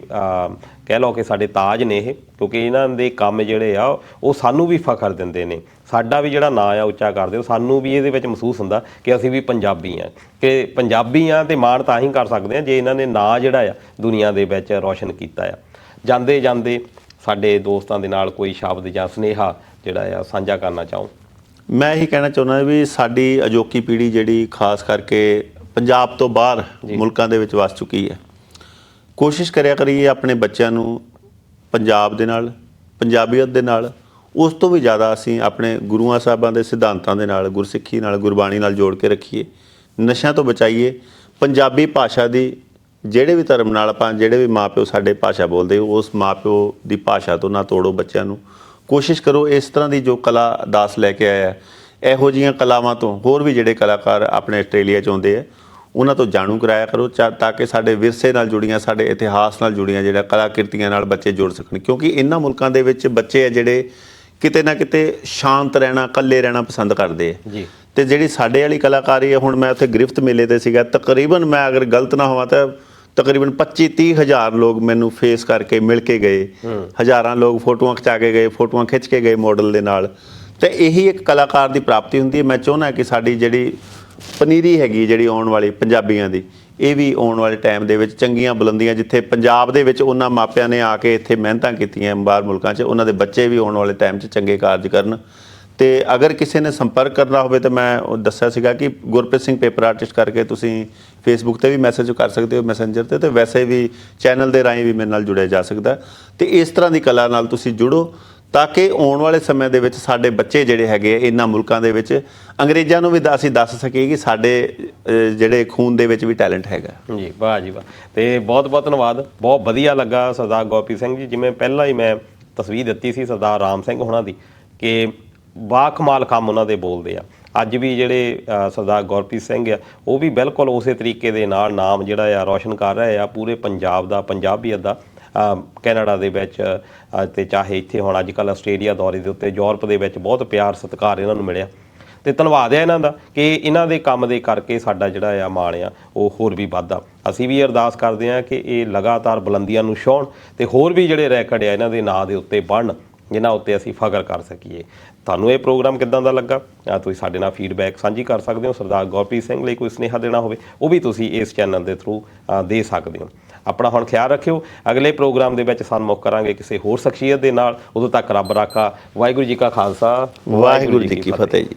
ਕਹਿ ਲਓ ਕਿ ਸਾਡੇ ਤਾਜ ਨੇ ਇਹ ਕਿਉਂਕਿ ਇਹਨਾਂ ਦੇ ਕੰਮ ਜਿਹੜੇ ਆ ਉਹ ਸਾਨੂੰ ਵੀ ਫਖਰ ਦਿੰਦੇ ਨੇ। ਸਾਡਾ ਵੀ ਜਿਹੜਾ ਨਾਂ ਆ ਉੱਚਾ ਕਰਦੇ ਹੋ ਸਾਨੂੰ ਵੀ ਇਹਦੇ ਵਿੱਚ ਮਹਿਸੂਸ ਹੁੰਦਾ ਕਿ ਅਸੀਂ ਵੀ ਪੰਜਾਬੀ ਆ। ਕਿ ਪੰਜਾਬੀ ਆ ਤੇ ਮਾਣ ਤਾਂ ਹੀ ਕਰ ਸਕਦੇ ਆ ਜੇ ਇਹਨਾਂ ਨੇ ਨਾਂ ਜਿਹੜਾ ਆ ਦੁਨੀਆ ਦੇ ਵਿੱਚ ਰੌਸ਼ਨ ਕੀਤਾ ਆ। ਜਾਂਦੇ ਜਾਂਦੇ ਸਾਡੇ ਦੋਸਤਾਂ ਦੇ ਨਾਲ ਕੋਈ ਸ਼ਬਦ ਜਾਂ ਸੁਨੇਹਾ ਜਿਹੜਾ ਆ ਸਾਂਝਾ ਕਰਨਾ ਚਾਹੋ। ਮੈਂ ਇਹੀ ਕਹਿਣਾ ਚਾਹੁੰਦਾ ਵੀ ਸਾਡੀ ਅਜੋਕੀ ਪੀੜ੍ਹੀ ਜਿਹੜੀ ਖਾਸ ਕਰਕੇ ਪੰਜਾਬ ਤੋਂ ਬਾਹਰ ਮੁਲਕਾਂ ਦੇ ਵਿੱਚ ਵਸ ਚੁੱਕੀ ਹੈ ਕੋਸ਼ਿਸ਼ ਕਰਿਆ ਕਰੀਏ ਆਪਣੇ ਬੱਚਿਆਂ ਨੂੰ ਪੰਜਾਬ ਦੇ ਨਾਲ, ਪੰਜਾਬੀਅਤ ਦੇ ਨਾਲ, ਉਸ ਤੋਂ ਵੀ ਜ਼ਿਆਦਾ ਅਸੀਂ ਆਪਣੇ ਗੁਰੂਆਂ ਸਾਹਿਬਾਂ ਦੇ ਸਿਧਾਂਤਾਂ ਦੇ ਨਾਲ, ਗੁਰਸਿੱਖੀ ਨਾਲ, ਗੁਰਬਾਣੀ ਨਾਲ ਜੋੜ ਕੇ ਰੱਖੀਏ। ਨਸ਼ਿਆਂ ਤੋਂ ਬਚਾਈਏ। ਪੰਜਾਬੀ ਭਾਸ਼ਾ ਦੀ ਜਿਹੜੇ ਵੀ ਧਰਮ ਨਾਲ ਆਪਾਂ ਜਿਹੜੇ ਵੀ ਮਾਪਿਓ ਸਾਡੇ ਭਾਸ਼ਾ ਬੋਲਦੇ, ਉਸ ਮਾਪਿਓ ਦੀ ਭਾਸ਼ਾ ਤੋਂ ਨਾ ਤੋੜੋ ਬੱਚਿਆਂ ਨੂੰ। ਕੋਸ਼ਿਸ਼ ਕਰੋ ਇਸ ਤਰ੍ਹਾਂ ਦੀ ਜੋ ਕਲਾ ਦਾਸ ਲੈ ਕੇ ਆਇਆ, ਇਹੋ ਜੀਆਂ ਕਲਾਵਾਂ ਤੋਂ ਹੋਰ ਵੀ ਜਿਹੜੇ ਕਲਾਕਾਰ ਆਪਣੇ ਆਸਟ੍ਰੇਲੀਆ 'ਚ ਆਉਂਦੇ ਆ ਉਹਨਾਂ ਤੋਂ ਜਾਣੂ ਕਰਾਇਆ ਕਰੋ ਤਾਂ ਕਿ ਸਾਡੇ ਵਿਰਸੇ ਨਾਲ ਜੁੜੀਆਂ ਸਾਡੇ ਇਤਿਹਾਸ ਨਾਲ ਜੁੜੀਆਂ ਜਿਹੜਾ ਕਲਾਕਿਰਤੀਆਂ ਨਾਲ ਬੱਚੇ ਜੁੜ ਸਕਣ। ਕਿਉਂਕਿ ਇਹਨਾਂ ਮੁਲਕਾਂ ਦੇ ਵਿੱਚ ਬੱਚੇ ਆ ਜਿਹੜੇ ਕਿਤੇ ਨਾ ਕਿਤੇ ਸ਼ਾਂਤ ਰਹਿਣਾ ਇਕੱਲੇ ਰਹਿਣਾ ਪਸੰਦ ਕਰਦੇ ਆ। ਜੀ। ਤੇ ਜਿਹੜੀ ਸਾਡੇ ਵਾਲੀ ਕਲਾਕਾਰੀ ਹੈ ਹੁਣ ਮੈਂ ਉੱਥੇ ਗ੍ਰਿਫਤ ਮੇਲੇ ਤੇ ਸੀਗਾ ਤਕਰੀਬਨ ਮੈਂ ਅਗਰ ਗਲਤ ਨਾ ਹੋਵਾਂ ਤਾਂ ਤਕਰੀਬਨ 25 30 ਹਜ਼ਾਰ ਲੋਕ ਮੈਨੂੰ ਫੇਸ ਕਰਕੇ ਮਿਲ ਕੇ ਗਏ। ਹਜ਼ਾਰਾਂ ਲੋਕ ਫੋਟੋਆਂ ਖਿਚਾ ਕੇ ਗਏ ਫੋਟੋਆਂ ਖਿੱਚ ਕੇ ਗਏ ਮਾਡਲ ਦੇ ਨਾਲ। ਤੇ ਇਹੀ ਇੱਕ ਕਲਾਕਾਰ ਦੀ ਪ੍ਰਾਪਤੀ ਹੁੰਦੀ ਹੈ। ਮੈਂ ਚਾਹੁੰਦਾ ਕਿ ਸਾਡੀ ਜਿਹੜੀ ਪਨੀਰੀ ਹੈਗੀ ਜਿਹੜੀ ਆਉਣ ਵਾਲੀ ਪੰਜਾਬੀਆਂ ਦੀ, ਇਹ ਵੀ ਆਉਣ ਵਾਲੇ ਟਾਈਮ ਦੇ ਵਿੱਚ ਚੰਗੀਆਂ ਬੁਲੰਦੀਆਂ ਜਿੱਥੇ ਪੰਜਾਬ ਦੇ ਵਿੱਚ ਉਹਨਾਂ ਮਾਪਿਆਂ ਨੇ ਆ ਕੇ ਇੱਥੇ ਮਿਹਨਤਾਂ ਕੀਤੀਆਂ ਬਾਹਰ ਮੁਲਕਾਂ 'ਚ, ਉਹਨਾਂ ਦੇ ਬੱਚੇ ਵੀ ਆਉਣ ਵਾਲੇ ਟਾਈਮ 'ਚ ਚੰਗੇ ਕਾਰਜ ਕਰਨ ਤੇ ਅਗਰ ਕਿਸੇ ਨੇ ਸੰਪਰਕ ਕਰਨਾ ਹੋਵੇ ਤਾਂ ਮੈਂ ਉਹ ਦੱਸਿਆ ਸੀਗਾ ਕਿ ਗੁਰਪ੍ਰੀਤ ਸਿੰਘ ਪੇਪਰ ਆਰਟਿਸਟ ਕਰਕੇ ਤੁਸੀਂ ਫੇਸਬੁੱਕ ਤੇ ਵੀ ਮੈਸੇਜ ਕਰ ਸਕਦੇ ਹੋ ਮੈਸੇਂਜਰ ਤੇ ਤੇ ਵੈਸੇ ਵੀ ਚੈਨਲ ਦੇ ਰਾਹੀਂ ਵੀ ਮੇਰੇ ਨਾਲ ਜੁੜਿਆ ਜਾ ਸਕਦਾ ਹੈ। ਤੇ ਇਸ ਤਰ੍ਹਾਂ ਦੀ ਕਲਾ ਨਾਲ ਤੁਸੀਂ ਜੁੜੋ ਤਾਂ ਕਿ ਆਉਣ ਵਾਲੇ ਸਮੇਂ ਦੇ ਵਿੱਚ ਸਾਡੇ ਬੱਚੇ ਜਿਹੜੇ ਹੈਗੇ ਇਹਨਾਂ ਮੁਲਕਾਂ ਦੇ ਵਿੱਚ ਅੰਗਰੇਜ਼ਾਂ ਨੂੰ ਵੀ ਦ- ਅਸੀਂ ਦੱਸ ਸਕੀਏ ਕਿ ਸਾਡੇ ਜਿਹੜੇ ਖੂਨ ਦੇ ਵਿੱਚ ਵੀ ਟੈਲੈਂਟ ਹੈਗਾ। ਜੀ, ਵਾਹ ਜੀ, ਵਾਹ। ਤੇ ਬਹੁਤ ਬਹੁਤ ਧੰਨਵਾਦ। ਬਹੁਤ ਵਧੀਆ ਲੱਗਾ ਸਰਦਾਰ ਗੋਪੀ ਸਿੰਘ ਜੀ, ਜਿਵੇਂ ਪਹਿਲਾਂ ਹੀ ਮੈਂ ਤਸਵੀਰ ਦਿੱਤੀ ਸੀ ਸਰਦਾਰ ਰਾਮ ਸਿੰਘ ਹੋਣਾ ਦੀ, ਕਿ ਬਾ ਕਮਾਲ ਕੰਮ ਉਹਨਾਂ ਦੇ ਬੋਲਦੇ ਆ। ਅੱਜ ਵੀ ਜਿਹੜੇ ਸਰਦਾਰ ਗੁਰਪ੍ਰੀਤ ਸਿੰਘ ਆ, ਉਹ ਵੀ ਬਿਲਕੁਲ ਉਸੇ ਤਰੀਕੇ ਦੇ ਨਾਲ ਨਾਮ ਜਿਹੜਾ ਆ ਰੌਸ਼ਨ ਕਰ ਰਹੇ ਆ, ਪੂਰੇ ਪੰਜਾਬ ਦਾ, ਪੰਜਾਬੀਅਤ ਦਾ। ਕੈਨੇਡਾ ਦੇ ਵਿੱਚ ਅ, ਤੇ ਚਾਹੇ ਇੱਥੇ ਹੁਣ ਅੱਜ ਕੱਲ੍ਹ ਆਸਟ੍ਰੇਲੀਆ ਦੌਰੇ ਦੇ ਉੱਤੇ ਯੂਰਪ ਦੇ ਵਿੱਚ ਬਹੁਤ ਪਿਆਰ ਸਤਿਕਾਰ ਇਹਨਾਂ ਨੂੰ ਮਿਲਿਆ। ਤੇ ਧੰਨਵਾਦ ਹੈ ਇਹਨਾਂ ਦਾ ਕਿ ਇਹਨਾਂ ਦੇ ਕੰਮ ਦੇ ਕਰਕੇ ਸਾਡਾ ਜਿਹੜਾ ਆ ਮਾਣ ਆ ਉਹ ਹੋਰ ਵੀ ਵੱਧਦਾ। ਅਸੀਂ ਵੀ ਅਰਦਾਸ ਕਰਦੇ ਹਾਂ ਕਿ ਇਹ ਲਗਾਤਾਰ ਬੁਲੰਦੀਆਂ ਨੂੰ ਛੋਣ ਤੇ ਹੋਰ ਵੀ ਜਿਹੜੇ ਰੈਕਡ ਆ ਇਹਨਾਂ ਦੇ ਨਾਂ ਦੇ ਉੱਤੇ ਬਣਨ। ਜਿਨ੍ਹਾਂ ਉੱਤੇ ਅਸੀਂ ਫਖਰ ਕਰ ਸਕੀਏ। ਤੁਹਾਨੂੰ ਇਹ ਪ੍ਰੋਗਰਾਮ ਕਿੱਦਾਂ ਦਾ ਲੱਗਾ? ਆ ਤੁਸੀਂ ਸਾਡੇ ਨਾਲ ਫੀਡਬੈਕ ਸਾਂਝੀ ਕਰ ਸਕਦੇ ਹੋ? ਸਰਦਾਰ ਗੁਰਪ੍ਰੀਤ ਸਿੰਘ ਲਈ ਕੋਈ ਸੁਨੇਹਾ ਦੇਣਾ ਹੋਵੇ ਉਹ ਵੀ ਤੁਸੀਂ ਇਸ ਚੈਨਲ ਦੇ ਥਰੂ ਦੇ ਸਕਦੇ ਹੋ। ਆਪਣਾ ਹੁਣ ਖਿਆਲ ਰੱਖਿਓ ਅਗਲੇ ਪ੍ਰੋਗਰਾਮ ਦੇ ਵਿੱਚ ਸਨਮੁਖ ਕਰਾਂਗੇ ਕਿਸੇ ਹੋਰ ਸ਼ਖਸੀਅਤ ਦੇ ਨਾਲ। ਉਦੋਂ ਤੱਕ ਰੱਬ ਰਾਖਾ ਵਾਹਿਗੁਰੂ ਜੀ ਕਾ ਖਾਲਸਾ ਵਾਹਿਗੁਰੂ ਜੀ ਕੀ ਫਤਿਹ ਜੀ।